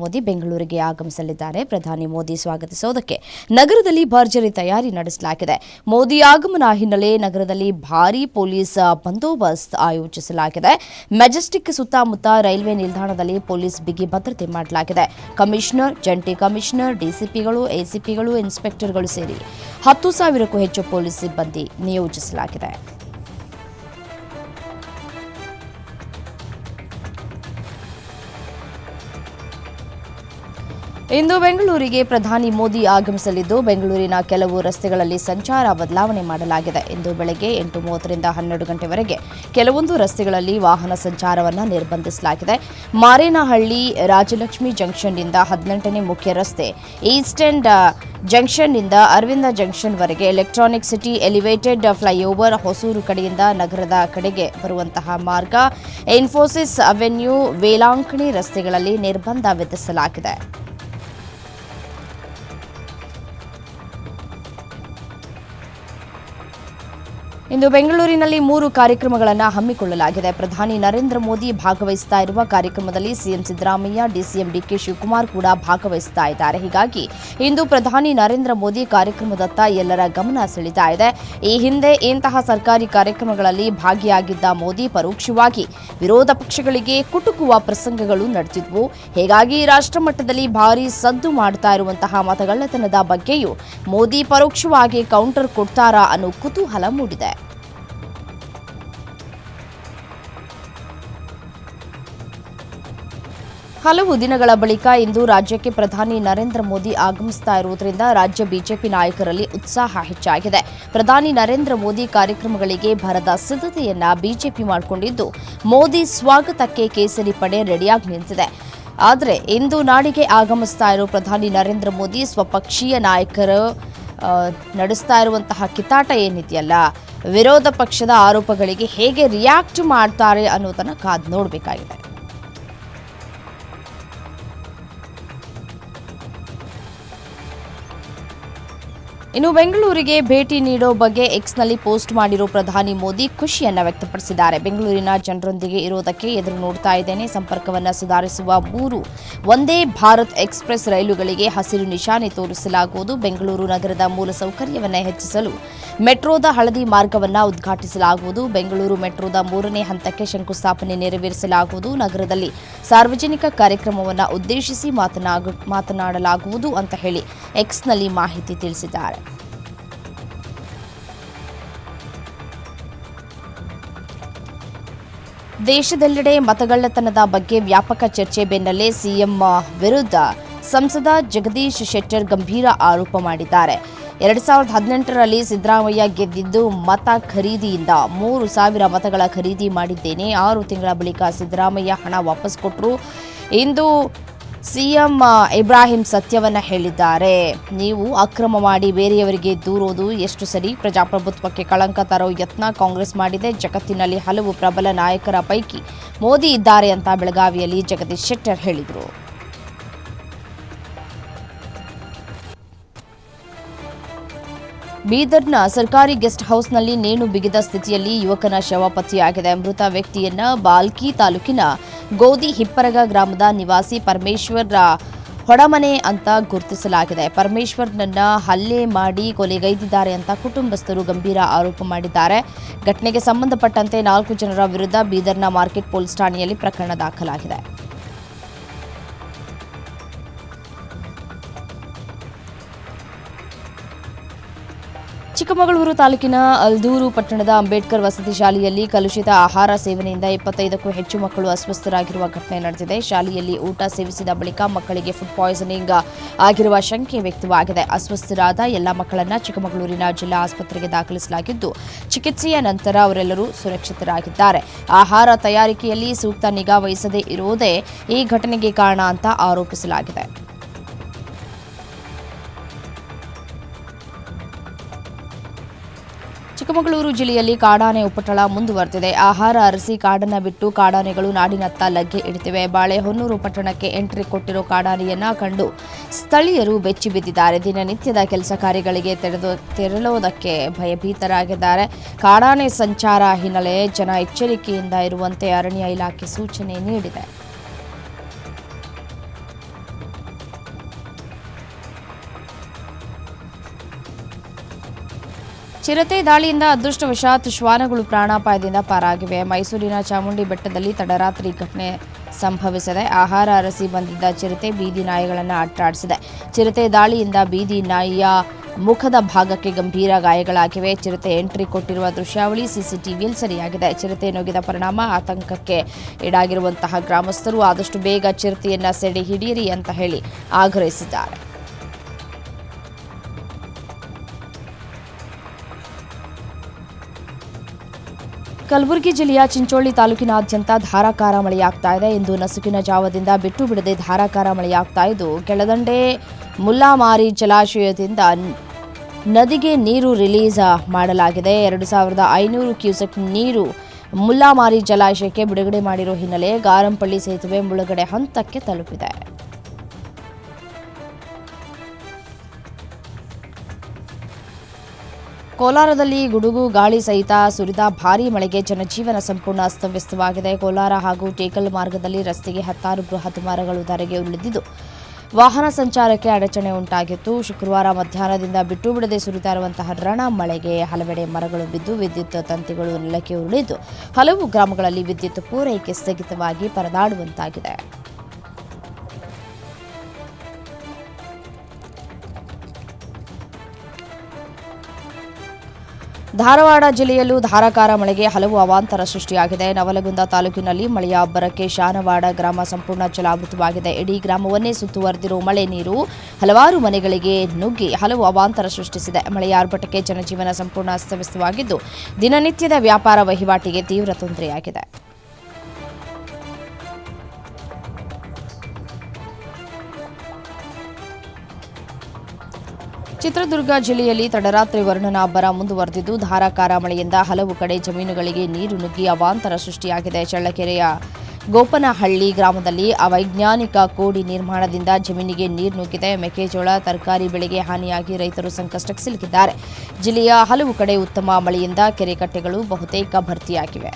ಮೋದಿ ಬೆಂಗಳೂರಿಗೆ ಆಗಮಿಸಲಿದ್ದಾರೆ. ಪ್ರಧಾನಿ ಮೋದಿ ಸ್ವಾಗತಿಸುವುದಕ್ಕೆ ನಗರದಲ್ಲಿ ಭರ್ಜರಿ ತಯಾರಿ ನಡೆಸಲಾಗಿದೆ. ಮೋದಿ ಆಗಮನ ಹಿನ್ನೆಲೆ ನಗರದಲ್ಲಿ ಭಾರೀ ಪೊಲೀಸ್ ಬಂದೋಬಸ್ತ್ ಆಯೋಜಿಸಲಾಗಿದೆ. ಮೆಜೆಸ್ಟಿಕ್ ಸುತ್ತಮುತ್ತ ರೈಲ್ವೆ ನಿಲ್ದಾಣದಲ್ಲಿ ಪೊಲೀಸ್ ಬಿಗಿ ಭದ್ರತೆ ಮಾಡಲಾಗಿದೆ. ಕಮಿಷನರ್, ಜಂಟಿ ಕಮಿಷನರ್, ಡಿಸಿಪಿಗಳು, ಎಸಿಪಿಗಳು, ಇನ್ಸ್ಪೆಕ್ಟರ್ಗಳು ಸೇರಿ ಹತ್ತು ಸಾವಿರಕ್ಕೂ ಹೆಚ್ಚು ಪೊಲೀಸ್ ಸಿಬ್ಬಂದಿ ನಿಯೋಜಿಸಲಾಗಿದೆ. ಇಂದು ಬೆಂಗಳೂರಿಗೆ ಪ್ರಧಾನಿ ಮೋದಿ ಆಗಮಿಸಲಿದ್ದು, ಬೆಂಗಳೂರಿನ ಕೆಲವು ರಸ್ತೆಗಳಲ್ಲಿ ಸಂಚಾರ ಬದಲಾವಣೆ ಮಾಡಲಾಗಿದೆ. ಇಂದು ಬೆಳಗ್ಗೆ ಎಂಟು ಮೂವತ್ತರಿಂದ ಹನ್ನೆರಡು ಗಂಟೆವರೆಗೆ ಕೆಲವೊಂದು ರಸ್ತೆಗಳಲ್ಲಿ ವಾಹನ ಸಂಚಾರವನ್ನು ನಿರ್ಬಂಧಿಸಲಾಗಿದೆ. ಮಾರೇನಹಳ್ಳಿ ರಾಜಲಕ್ಷ್ಮಿ ಜಂಕ್ಷನ್ನಿಂದ ಹದಿನೆಂಟನೇ ಮುಖ್ಯ ರಸ್ತೆ, ಈಸ್ಟ್ ಜಂಕ್ಷನ್ನಿಂದ Arvind ಜಂಕ್ಷನ್ವರೆಗೆ electronic city, elevated flyover Hosur ಕಡೆಯಿಂದ ನಗರದ ಕಡೆಗೆ ಬರುವಂತಹ ಮಾರ್ಗ, ಇನ್ಫೋಸಿಸ್ ಅವೆನ್ಯೂ ವೇಲಾಂಕಣಿ ರಸ್ತೆಗಳಲ್ಲಿ ನಿರ್ಬಂಧ ವಿಧಿಸಲಾಗಿದೆ. ಇಂದು ಬೆಂಗಳೂರಿನಲ್ಲಿ ಮೂರು ಕಾರ್ಯಕ್ರಮಗಳನ್ನು ಹಮ್ಮಿಕೊಳ್ಳಲಾಗಿದೆ. ಪ್ರಧಾನಿ ನರೇಂದ್ರ ಮೋದಿ ಭಾಗವಹಿಸ್ತಾ ಇರುವ ಕಾರ್ಯಕ್ರಮದಲ್ಲಿ CM Siddaramaiah, DCM DK Shivakumar ಕೂಡ ಭಾಗವಹಿಸ್ತಾ ಇದ್ದಾರೆ. ಹೀಗಾಗಿ ಇಂದು ಪ್ರಧಾನಿ ನರೇಂದ್ರ ಮೋದಿ ಕಾರ್ಯಕ್ರಮದತ್ತ ಎಲ್ಲರ ಗಮನ ಸೆಳೀತಾ ಇದೆ. ಈ ಹಿಂದೆ ಇಂತಹ ಸರ್ಕಾರಿ ಕಾರ್ಯಕ್ರಮಗಳಲ್ಲಿ ಭಾಗಿಯಾಗಿದ್ದ ಮೋದಿ ಪರೋಕ್ಷವಾಗಿ ವಿರೋಧ ಪಕ್ಷಗಳಿಗೆ ಕುಟುಕುವ ಪ್ರಸಂಗಗಳು ನಡೆದಿದ್ವು. ಹೀಗಾಗಿ ರಾಷ್ಟ್ರಮಟ್ಟದಲ್ಲಿ ಭಾರೀ ಸದ್ದು ಮಾಡ್ತಾ ಇರುವಂತಹ ಮತಗಳ್ಳತನದ ಬಗ್ಗೆಯೂ ಮೋದಿ ಪರೋಕ್ಷವಾಗಿ ಕೌಂಟರ್ ಕೊಡ್ತಾರಾ ಅನ್ನೋ ಕುತೂಹಲ ಮೂಡಿದೆ. ಹಲವು ದಿನಗಳ ಬಳಿಕ ಇಂದು ರಾಜ್ಯಕ್ಕೆ ಪ್ರಧಾನಿ ನರೇಂದ್ರ ಮೋದಿ ಆಗಮಿಸ್ತಾ ಇರುವುದರಿಂದ ರಾಜ್ಯ ಬಿಜೆಪಿ ನಾಯಕರಲ್ಲಿ ಉತ್ಸಾಹ ಹೆಚ್ಚಾಗಿದೆ. ಪ್ರಧಾನಿ ನರೇಂದ್ರ ಮೋದಿ ಕಾರ್ಯಕ್ರಮಗಳಿಗೆ ಭರದ ಸಿದ್ಧತೆಯನ್ನ ಬಿಜೆಪಿ ಮಾಡಿಕೊಂಡಿದ್ದು, ಮೋದಿ ಸ್ವಾಗತಕ್ಕೆ ಕೇಸರಿ ಪಡೆ ರೆಡಿಯಾಗಿ ನಿಂತಿದೆ. ಆದರೆ ಇಂದು ನಾಡಿಗೆ ಆಗಮಿಸ್ತಾ ಇರೋ ಪ್ರಧಾನಿ ನರೇಂದ್ರ ಮೋದಿ ಸ್ವಪಕ್ಷೀಯ ನಾಯಕರು ನಡೆಸ್ತಾ ಇರುವಂತಹ ಕಿತಾಟ ಏನಿದೆಯಲ್ಲ, ವಿರೋಧ ಪಕ್ಷದ ಆರೋಪಗಳಿಗೆ ಹೇಗೆ ರಿಯಾಕ್ಟ್ ಮಾಡ್ತಾರೆ ಅನ್ನೋದನ್ನು ಕಾದು ನೋಡಬೇಕಾಗಿದೆ. ಇನ್ನು ಬೆಂಗಳೂರಿಗೆ ಭೇಟಿ ನೀಡೋ ಬಗ್ಗೆ ಎಕ್ಸ್ನಲ್ಲಿ ಪೋಸ್ಟ್ ಮಾಡಿರೋ ಪ್ರಧಾನಿ ಮೋದಿ ಖುಷಿಯನ್ನ ವ್ಯಕ್ತಪಡಿಸಿದ್ದಾರೆ. ಬೆಂಗಳೂರಿನ ಜನರೊಂದಿಗೆ ಇರೋದಕ್ಕೆ ಎದುರು ನೋಡ್ತಾ ಇದ್ದೇನೆ. ಸಂಪರ್ಕವನ್ನು ಸುಧಾರಿಸುವ ಮೂರು ಒಂದೇ ಭಾರತ್ ಎಕ್ಸ್ಪ್ರೆಸ್ ರೈಲುಗಳಿಗೆ ಹಸಿರು ನಿಶಾನೆ ತೋರಿಸಲಾಗುವುದು. ಬೆಂಗಳೂರು ನಗರದ ಮೂಲಸೌಕರ್ಯವನ್ನು ಹೆಚ್ಚಿಸಲು ಮೆಟ್ರೋದ ಹಳದಿ ಮಾರ್ಗವನ್ನು ಉದ್ಘಾಟಿಸಲಾಗುವುದು. ಬೆಂಗಳೂರು ಮೆಟ್ರೋದ ಮೂರನೇ ಹಂತಕ್ಕೆ ಶಂಕುಸ್ಥಾಪನೆ ನೆರವೇರಿಸಲಾಗುವುದು. ನಗರದಲ್ಲಿ ಸಾರ್ವಜನಿಕ ಕಾರ್ಯಕ್ರಮವನ್ನು ಉದ್ದೇಶಿಸಿ ಮಾತನಾಡಲಾಗುವುದು ಅಂತ ಹೇಳಿ ಎಕ್ಸ್ನಲ್ಲಿ ಮಾಹಿತಿ ತಿಳಿಸಿದ್ದಾರೆ. ದೇಶದೆಲ್ಲೆಡೆ ಮತಗಳ್ಳತನದ ಬಗ್ಗೆ ವ್ಯಾಪಕ ಚರ್ಚೆ ಬೆನ್ನಲ್ಲೇ ಸಿಎಂ ವಿರುದ್ಧ ಸಂಸದ ಜಗದೀಶ್ ಶೆಟ್ಟರ್ ಗಂಭೀರ ಆರೋಪ ಮಾಡಿದ್ದಾರೆ. ಎರಡ್ ಸಾವಿರದ ಹದಿನೆಂಟರಲ್ಲಿ ಸಿದ್ದರಾಮಯ್ಯ ಗೆದ್ದಿದ್ದು ಮತ ಖರೀದಿಯಿಂದ ಮೂರು ಸಾವಿರ ಮತಗಳ ಖರೀದಿ ಮಾಡಿದ್ದೇನೆ. ಆರು ತಿಂಗಳ ಬಳಿಕ ಸಿದ್ದರಾಮಯ್ಯ ಹಣ ವಾಪಸ್ ಕೊಟ್ಟರು ಇಂದು ಸಿಎಂ ಇಬ್ರಾಹಿಂ ಸತ್ಯವನ್ನ ಹೇಳಿದ್ದಾರೆ. ನೀವು ಅಕ್ರಮ ಮಾಡಿ ಬೇರೆಯವರಿಗೆ ದೂರೋದು ಎಷ್ಟು ಸರಿ? ಪ್ರಜಾಪ್ರಭುತ್ವಕ್ಕೆ ಕಳಂಕ ತರೋ ಯತ್ನ ಕಾಂಗ್ರೆಸ್ ಮಾಡಿದೆ. ಜಗತ್ತಿನಲ್ಲಿ ಹಲವು ಪ್ರಬಲ ನಾಯಕರ ಪೈಕಿ ಮೋದಿ ಇದ್ದಾರೆ ಅಂತ ಬೆಳಗಾವಿಯಲ್ಲಿ ಜಗದೀಶ್ ಶೆಟ್ಟರ್ ಹೇಳಿದರು. ಬೀದರ್ನ ಸರ್ಕಾರಿ ಗೆಸ್ಟ್ ಹೌಸ್ನಲ್ಲಿ ನೇಣು ಬಿಗಿದ ಸ್ಥಿತಿಯಲ್ಲಿ ಯುವಕನ ಶವ ಪತ್ತೆಯಾಗಿದೆ. ಮೃತ ವ್ಯಕ್ತಿಯನ್ನ ಬಾಲ್ಕಿ ತಾಲೂಕಿನ ಗೋದಿ ಹಿಪ್ಪರಗ ಗ್ರಾಮದ ನಿವಾಸಿ ಪರಮೇಶ್ವರ್ ಹೊಡಮನೆ ಅಂತ ಗುರುತಿಸಲಾಗಿದೆ. ಪರಮೇಶ್ವರ್ನನ್ನ ಹಲ್ಲೆ ಮಾಡಿ ಕೊಲೆಗೈದಿದ್ದಾರೆ ಅಂತ ಕುಟುಂಬಸ್ಥರು ಗಂಭೀರ ಆರೋಪ ಮಾಡಿದ್ದಾರೆ. ಘಟನೆಗೆ ಸಂಬಂಧಪಟ್ಟಂತೆ ನಾಲ್ಕು ಜನರ ವಿರುದ್ಧ ಬೀದರ್ನ ಮಾರ್ಕೆಟ್ ಪೊಲೀಸ್ ಠಾಣೆಯಲ್ಲಿ ಪ್ರಕರಣ ದಾಖಲಾಗಿದೆ. ಚಿಕ್ಕಮಗಳೂರು ತಾಲೂಕಿನ ಅಲ್ದೂರು ಪಟ್ಟಣದ ಅಂಬೇಡ್ಕರ್ ವಸತಿ ಶಾಲೆಯಲ್ಲಿ ಕಲುಷಿತ ಆಹಾರ ಸೇವನೆಯಿಂದ ಇಪ್ಪತ್ತೈದಕ್ಕೂ ಹೆಚ್ಚು ಮಕ್ಕಳು ಅಸ್ವಸ್ಥರಾಗಿರುವ ಘಟನೆ ನಡೆದಿದೆ. ಶಾಲೆಯಲ್ಲಿ ಊಟ ಸೇವಿಸಿದ ಬಳಿಕ ಮಕ್ಕಳಿಗೆ ಫುಡ್ ಪಾಯ್ಸನಿಂಗ್ ಆಗಿರುವ ಶಂಕೆ ವ್ಯಕ್ತವಾಗಿದೆ. ಅಸ್ವಸ್ಥರಾದ ಎಲ್ಲ ಮಕ್ಕಳನ್ನು ಚಿಕ್ಕಮಗಳೂರಿನ ಜಿಲ್ಲಾ ಆಸ್ಪತ್ರೆಗೆ ದಾಖಲಿಸಲಾಗಿದ್ದು, ಚಿಕಿತ್ಸೆಯ ನಂತರ ಅವರೆಲ್ಲರೂ ಸುರಕ್ಷಿತರಾಗಿದ್ದಾರೆ. ಆಹಾರ ತಯಾರಿಕೆಯಲ್ಲಿ ಸೂಕ್ತ ನಿಗಾ ವಹಿಸದೇ ಇರುವುದೇ ಈ ಘಟನೆಗೆ ಕಾರಣ ಅಂತ ಆರೋಪಿಸಲಾಗಿದೆ. ಚಿಕ್ಕಮಗಳೂರು ಜಿಲ್ಲೆಯಲ್ಲಿ ಕಾಡಾನೆ ಉಪಟಳ ಮುಂದುವರೆದಿದೆ. ಆಹಾರ ಅರಸಿ ಕಾಡನ್ನ ಬಿಟ್ಟು ಕಾಡಾನೆಗಳು ನಾಡಿನತ್ತ ಲಗ್ಗೆ ಇಡುತ್ತಿವೆ ಬಾಳೆಹೊನ್ನೂರು ಪಟ್ಟಣಕ್ಕೆ ಎಂಟ್ರಿ ಕೊಟ್ಟಿರೋ ಕಾಡಾನೆಯನ್ನ ಕಂಡು ಸ್ಥಳೀಯರು ಬೆಚ್ಚಿ ಬಿದ್ದಿದ್ದಾರೆ. ದಿನನಿತ್ಯದ ಕೆಲಸ ಕಾರ್ಯಗಳಿಗೆ ತೆರೆದು ತೆರಳೋದಕ್ಕೆ ಭಯಭೀತರಾಗಿದ್ದಾರೆ. ಕಾಡಾನೆ ಸಂಚಾರ ಹಿನ್ನೆಲೆ ಜನ ಎಚ್ಚರಿಕೆಯಿಂದ ಇರುವಂತೆ ಅರಣ್ಯ ಇಲಾಖೆ ಸೂಚನೆ ನೀಡಿದೆ. ಚಿರತೆ ದಾಳಿಯಿಂದ ಅದೃಷ್ಟವಶಾತ್ ಶ್ವಾನಗಳು ಪ್ರಾಣಾಪಾಯದಿಂದ ಪಾರಾಗಿವೆ. ಮೈಸೂರಿನ ಚಾಮುಂಡಿ ಬೆಟ್ಟದಲ್ಲಿ ತಡರಾತ್ರಿ ಘಟನೆ ಸಂಭವಿಸಿದೆ. ಆಹಾರ ಅರಸಿ ಬಂದಿದ್ದ ಚಿರತೆ ಬೀದಿ ನಾಯಿಗಳನ್ನು ಅಟ್ಟಾಡಿಸಿದೆ ಚಿರತೆ ದಾಳಿಯಿಂದ ಬೀದಿ ನಾಯಿಯ ಮುಖದ ಭಾಗಕ್ಕೆ ಗಂಭೀರ ಗಾಯಗಳಾಗಿವೆ. ಚಿರತೆ ಎಂಟ್ರಿ ಕೊಟ್ಟಿರುವ ದೃಶ್ಯಾವಳಿ ಸಿಸಿಟಿವಿಯಲ್ಲಿ ಸರಿಯಾಗಿದೆ. ಚಿರತೆ ನುಗ್ಗಿದ ಪರಿಣಾಮ ಆತಂಕಕ್ಕೆ ಈಡಾಗಿರುವಂತಹ ಗ್ರಾಮಸ್ಥರು ಆದಷ್ಟು ಬೇಗ ಚಿರತೆಯನ್ನು ಸೆಡೆ ಹಿಡಿಯಿರಿ ಅಂತ ಹೇಳಿ ಆಗ್ರಹಿಸಿದ್ದಾರೆ. ಕಲಬುರಗಿ ಜಿಲ್ಲೆಯ ಚಿಂಚೋಳಿ ತಾಲೂಕಿನಾದ್ಯಂತ ಧಾರಾಕಾರ ಮಳೆಯಾಗ್ತಾ ಇದೆ. ಇಂದು ನಸುಕಿನ ಜಾವದಿಂದ ಬಿಟ್ಟು ಬಿಡದೆ ಧಾರಾಕಾರ ಮಳೆಯಾಗ್ತಾ ಇದ್ದು, ಕೆಳದಂಡೆ ಮುಲ್ಲಾಮಾರಿ ಜಲಾಶಯದಿಂದ ನದಿಗೆ ನೀರು ರಿಲೀಸ್ ಮಾಡಲಾಗಿದೆ. ಎರಡು ಸಾವಿರದ ಐನೂರು ಕ್ಯೂಸೆಕ್ ನೀರು ಮುಲ್ಲಾಮಾರಿ ಜಲಾಶಯಕ್ಕೆ ಬಿಡುಗಡೆ ಮಾಡಿರುವ ಹಿನ್ನೆಲೆ ಗಾರಂಪಳ್ಳಿ ಸೇತುವೆ ಮುಳುಗಡೆ ಹಂತಕ್ಕೆ ತಲುಪಿದೆ. ಕೋಲಾರದಲ್ಲಿ ಗುಡುಗು, ಗಾಳಿ ಸಹಿತ ಸುರಿದ ಭಾರೀ ಮಳೆಗೆ ಜನಜೀವನ ಸಂಪೂರ್ಣ ಅಸ್ತವ್ಯಸ್ತವಾಗಿದೆ. ಕೋಲಾರ ಹಾಗೂ ಟೇಕಲ್ ಮಾರ್ಗದಲ್ಲಿ ರಸ್ತೆಗೆ ಹತ್ತಾರು ಬೃಹತ್ ಮರಗಳು ಧರೆಗೆ ಉಳಿದಿದ್ದು ವಾಹನ ಸಂಚಾರಕ್ಕೆ ಅಡಚಣೆ ಉಂಟಾಗಿತ್ತು. ಶುಕ್ರವಾರ ಮಧ್ಯಾಹ್ನದಿಂದ ಬಿಟ್ಟು ಬಿಡದೆ ಸುರಿತಾ ಇರುವಂತಹ ರಣ ಮಳೆಗೆ ಹಲವೆಡೆ ಮರಗಳು ಬಿದ್ದು ವಿದ್ಯುತ್ ತಂತಿಗಳು ನೆಲಕ್ಕೆ ಉರುಳಿದ್ದು. ಹಲವು ಗ್ರಾಮಗಳಲ್ಲಿ ವಿದ್ಯುತ್ ಪೂರೈಕೆ ಸ್ಥಗಿತವಾಗಿ ಪರದಾಡುವಂತಾಗಿದೆ. ಧಾರವಾಡ ಜಿಲ್ಲೆಯಲ್ಲೂ ಧಾರಾಕಾರ ಮಳೆಗೆ ಹಲವು ಅವಾಂತರ ಸೃಷ್ಟಿಯಾಗಿದೆ. ನವಲಗುಂದ ತಾಲೂಕಿನಲ್ಲಿ ಮಳೆಯ ಅಬ್ಬರಕ್ಕೆ ಶಾನವಾಡ ಗ್ರಾಮ ಸಂಪೂರ್ಣ ಜಲಾವೃತವಾಗಿದೆ. ಇಡೀ ಗ್ರಾಮವನ್ನೇ ಸುತ್ತುವರೆದಿರುವ ಮಳೆ ನೀರು ಹಲವಾರು ಮನೆಗಳಿಗೆ ನುಗ್ಗಿ ಹಲವು ಅವಾಂತರ ಸೃಷ್ಟಿಸಿದೆ. ಮಳೆಯ ಆರ್ಭಟಕ್ಕೆ ಜನಜೀವನ ಸಂಪೂರ್ಣ ಅಸ್ತವ್ಯಸ್ತವಾಗಿದ್ದು, ದಿನನಿತ್ಯದ ವ್ಯಾಪಾರ ವಹಿವಾಟಿಗೆ ತೀವ್ರ ತೊಂದರೆಯಾಗಿದೆ. ಚಿತ್ರದುರ್ಗ ಜಿಲ್ಲೆಯಲ್ಲಿ ತಡರಾತ್ರಿ ವರ್ಣನ ಅಬ್ಬರ ಮುಂದುವರೆದಿದ್ದು, ಧಾರಾಕಾರ ಮಳೆಯಿಂದ ಹಲವು ಕಡೆ ಜಮೀನುಗಳಿಗೆ ನೀರು ನುಗ್ಗಿ ಅವಾಂತರ ಸೃಷ್ಟಿಯಾಗಿದೆ ಚಳ್ಳಕೆರೆಯ ಗೋಪನಹಳ್ಳಿ ಗ್ರಾಮದಲ್ಲಿ ಅವೈಜ್ಞಾನಿಕ ಕೋಡಿ ನಿರ್ಮಾಣದಿಂದ ಜಮೀನಿಗೆ ನೀರು ನುಗ್ಗಿದೆ. ಮೆಕ್ಕೆಜೋಳ, ತರಕಾರಿ ಬೆಳೆಗೆ ಹಾನಿಯಾಗಿ ರೈತರು ಸಂಕಷ್ಟಕ್ಕೆ ಸಿಲುಕಿದ್ದಾರೆ. ಜಿಲ್ಲೆಯ ಹಲವು ಕಡೆ ಉತ್ತಮ ಮಳೆಯಿಂದ ಕೆರೆಕಟ್ಟೆಗಳು ಬಹುತೇಕ ಭರ್ತಿಯಾಗಿವೆ.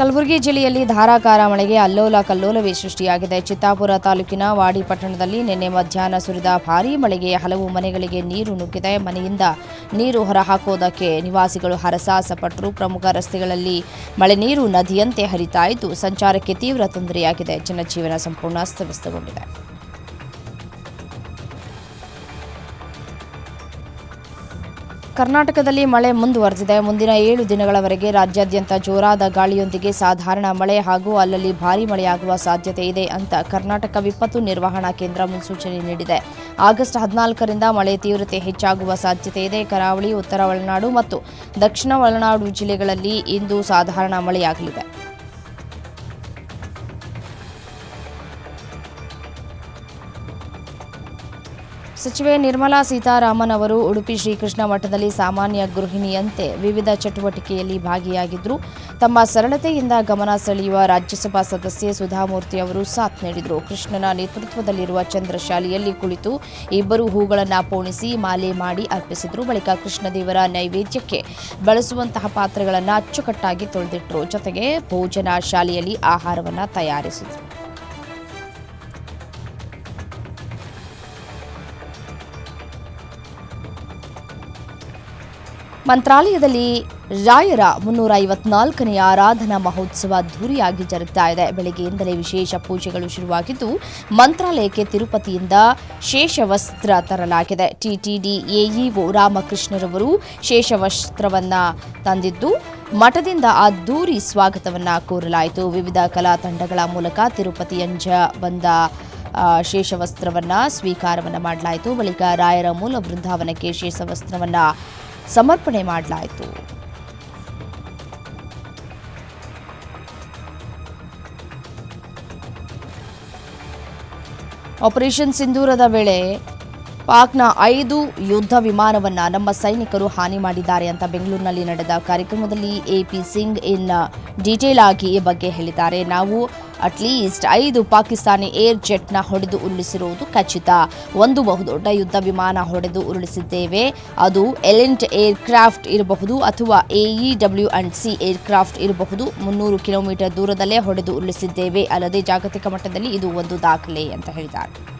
ಕಲಬುರಗಿ ಜಿಲ್ಲೆಯಲ್ಲಿ ಧಾರಾಕಾರ ಮಳೆಗೆ ಅಲ್ಲೋಲ ಕಲ್ಲೋಲವೇ ಸೃಷ್ಟಿಯಾಗಿದೆ. ಚಿತ್ತಾಪುರ ತಾಲೂಕಿನ ವಾಡಿ ಪಟ್ಟಣದಲ್ಲಿ ನಿನ್ನೆ ಮಧ್ಯಾಹ್ನ ಸುರಿದ ಭಾರೀ ಮಳೆಗೆ ಹಲವು ಮನೆಗಳಿಗೆ ನೀರು ನುಗ್ಗಿದೆ. ಮನೆಯಿಂದ ನೀರು ಹೊರಹಾಕುವುದಕ್ಕೆ ನಿವಾಸಿಗಳು ಹರಸಾಸಪಟ್ಟರು. ಪ್ರಮುಖ ರಸ್ತೆಗಳಲ್ಲಿ ಮಳೆ ನೀರು ನದಿಯಂತೆ ಹರಿತಾ ಇದ್ದು, ಸಂಚಾರಕ್ಕೆ ತೀವ್ರ ತೊಂದರೆಯಾಗಿದೆ. ಜನಜೀವನ ಸಂಪೂರ್ಣ ಅಸ್ತವ್ಯಸ್ತಗೊಂಡಿದೆ. ಕರ್ನಾಟಕದಲ್ಲಿ ಮಳೆ ಮುಂದುವರೆದಿದೆ. ಮುಂದಿನ ಏಳು ದಿನಗಳವರೆಗೆ ರಾಜ್ಯಾದ್ಯಂತ ಜೋರಾದ ಗಾಳಿಯೊಂದಿಗೆ ಸಾಧಾರಣ ಮಳೆ ಹಾಗೂ ಅಲ್ಲಲ್ಲಿ ಭಾರೀ ಮಳೆಯಾಗುವ ಸಾಧ್ಯತೆ ಇದೆ ಅಂತ ಕರ್ನಾಟಕ ವಿಪತ್ತು ನಿರ್ವಹಣಾ ಕೇಂದ್ರ ಮುನ್ಸೂಚನೆ ನೀಡಿದೆ. ಆಗಸ್ಟ್ ಹದಿನಾಲ್ಕರಿಂದ ಮಳೆ ತೀವ್ರತೆ ಹೆಚ್ಚಾಗುವ ಸಾಧ್ಯತೆ ಇದೆ. ಕರಾವಳಿ, ಉತ್ತರ ಒಳನಾಡು ಮತ್ತು ದಕ್ಷಿಣ ಒಳನಾಡು ಜಿಲ್ಲೆಗಳಲ್ಲಿ ಇಂದು ಸಾಧಾರಣ ಮಳೆಯಾಗಲಿದೆ. ಸಚಿವೆ ನಿರ್ಮಲಾ ಸೀತಾರಾಮನ್ ಅವರು ಉಡುಪಿ ಶ್ರೀಕೃಷ್ಣ ಮಠದಲ್ಲಿ ಸಾಮಾನ್ಯ ಗೃಹಿಣಿಯಂತೆ ವಿವಿಧ ಚಟುವಟಿಕೆಯಲ್ಲಿ ಭಾಗಿಯಾಗಿದ್ದರು ತಮ್ಮ ಸರಳತೆಯಿಂದ ಗಮನ ಸೆಳೆಯುವ ರಾಜ್ಯಸಭಾ ಸದಸ್ಯೆ ಸುಧಾಮೂರ್ತಿ ಅವರು ಸಾಥ್ ನೀಡಿದರು. ಕೃಷ್ಣನ ನೇತೃತ್ವದಲ್ಲಿರುವ ಚಂದ್ರಶಾಲೆಯಲ್ಲಿ ಕುಳಿತು ಇಬ್ಬರು ಹೂಗಳನ್ನು ಪೋಣಿಸಿ ಮಾಲೆ ಮಾಡಿ ಅರ್ಪಿಸಿದರು. ಬಳಿಕ ಕೃಷ್ಣದೇವರ ನೈವೇದ್ಯಕ್ಕೆ ಬಳಸುವಂತಹ ಪಾತ್ರೆಗಳನ್ನು ಅಚ್ಚುಕಟ್ಟಾಗಿ ತೊಳೆದಿಟ್ಟರು ಜೊತೆಗೆ ಭೋಜನ ಶಾಲೆಯಲ್ಲಿ ಆಹಾರವನ್ನು ತಯಾರಿಸಿದರು. ಮಂತ್ರಾಲಯದಲ್ಲಿ ರಾಯರ ಮುನ್ನೂರ ಐವತ್ನಾಲ್ಕನೆಯ ಆರಾಧನಾ ಮಹೋತ್ಸವ ಅದ್ದೂರಿಯಾಗಿ ಜರುಗ್ತಾ ಇದೆ. ಬೆಳಗ್ಗೆಯಿಂದಲೇ ವಿಶೇಷ ಪೂಜೆಗಳು ಶುರುವಾಗಿದ್ದು, ಮಂತ್ರಾಲಯಕ್ಕೆ ತಿರುಪತಿಯಿಂದ ಶೇಷವಸ್ತ್ರ ತರಲಾಗಿದೆ. ಟಿಟಿಡಿ ಎಇಒ ರಾಮಕೃಷ್ಣರವರು ಶೇಷವಸ್ತ್ರವನ್ನು ತಂದಿದ್ದು, ಮಠದಿಂದ ಅದ್ದೂರಿ ಸ್ವಾಗತವನ್ನ ಕೋರಲಾಯಿತು. ವಿವಿಧ ಕಲಾ ತಂಡಗಳ ಮೂಲಕ ತಿರುಪತಿಯಂಜ ಬಂದ ಶೇಷವಸ್ತ್ರವನ್ನು ಸ್ವೀಕಾರವನ್ನ ಮಾಡಲಾಯಿತು. ಬಳಿಕ ರಾಯರ ಮೂಲ ಬೃಂದಾವನಕ್ಕೆ ಶೇಷವಸ್ತ್ರವನ್ನ ಸಮರ್ಪಣೆ ಮಾಡಲಾಯಿತು. ಆಪರೇಷನ್ ಸಿಂಧೂರದ ವೇಳೆ ಪಾಕ್ನ ಐದು ಯುದ್ಧ ವಿಮಾನವನ್ನ ನಮ್ಮ ಸೈನಿಕರು ಹಾನಿ ಮಾಡಿದ್ದಾರೆ ಅಂತ ಬೆಂಗಳೂರಿನಲ್ಲಿ ನಡೆದ ಕಾರ್ಯಕ್ರಮದಲ್ಲಿ ಎಪಿ ಸಿಂಗ್ ಇನ್ ಡೀಟೇಲ್ ಆಗಿ ಈ ಬಗ್ಗೆ ಹೇಳಿದ್ದಾರೆ. ನಾವು ಅಟ್ಲೀಸ್ಟ್ ಐದು ಪಾಕಿಸ್ತಾನಿ ಏರ್ ಜೆಟ್ನ ಹೊಡೆದು ಉರುಳಿಸಿರುವುದು ಖಚಿತ. ಒಂದು ಬಹುದೊಡ್ಡ ಯುದ್ಧ ವಿಮಾನ ಹೊಡೆದು ಉರುಳಿಸಿದ್ದೇವೆ. ಅದು ಎಲೆಂಟ್ ಏರ್ ಕ್ರಾಫ್ಟ್ ಇರಬಹುದು ಅಥವಾ AE W and C aircraft ಇರಬಹುದು. ಮುನ್ನೂರು ಕಿಲೋಮೀಟರ್ ದೂರದಲ್ಲೇ ಹೊಡೆದು ಉರುಳಿಸಿದ್ದೇವೆ. ಅಲ್ಲದೆ ಜಾಗತಿಕ ಮಟ್ಟದಲ್ಲಿ ಇದು ಒಂದು ದಾಖಲೆ ಅಂತ ಹೇಳಿದ್ದಾರೆ.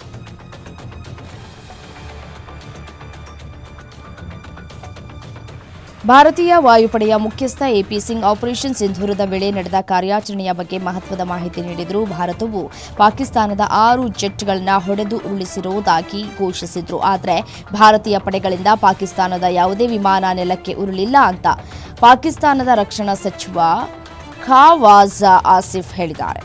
ಭಾರತೀಯ ವಾಯುಪಡೆಯ ಮುಖ್ಯಸ್ಥ ಎಪಿ ಸಿಂಗ್ ಆಪರೇಷನ್ ಸಿಂಧೂರದ ವೇಳೆ ನಡೆದ ಕಾರ್ಯಾಚರಣೆಯ ಬಗ್ಗೆ ಮಹತ್ವದ ಮಾಹಿತಿ ನೀಡಿದರು. ಭಾರತವು ಪಾಕಿಸ್ತಾನದ ಆರು ಜೆಟ್ಗಳನ್ನು ಹೊಡೆದು ಉರುಳಿಸಿರುವುದಾಗಿ ಘೋಷಿಸಿದ್ರು. ಆದರೆ ಭಾರತೀಯ ಪಡೆಗಳಿಂದ ಪಾಕಿಸ್ತಾನದ ಯಾವುದೇ ವಿಮಾನ ನೆಲಕ್ಕೆ ಉರುಳಿಲ್ಲ ಅಂತ ಪಾಕಿಸ್ತಾನದ ರಕ್ಷಣಾ ಸಚಿವ ಖಾವಾಜ್ ಆಸಿಫ್ ಹೇಳಿದ್ದಾರೆ.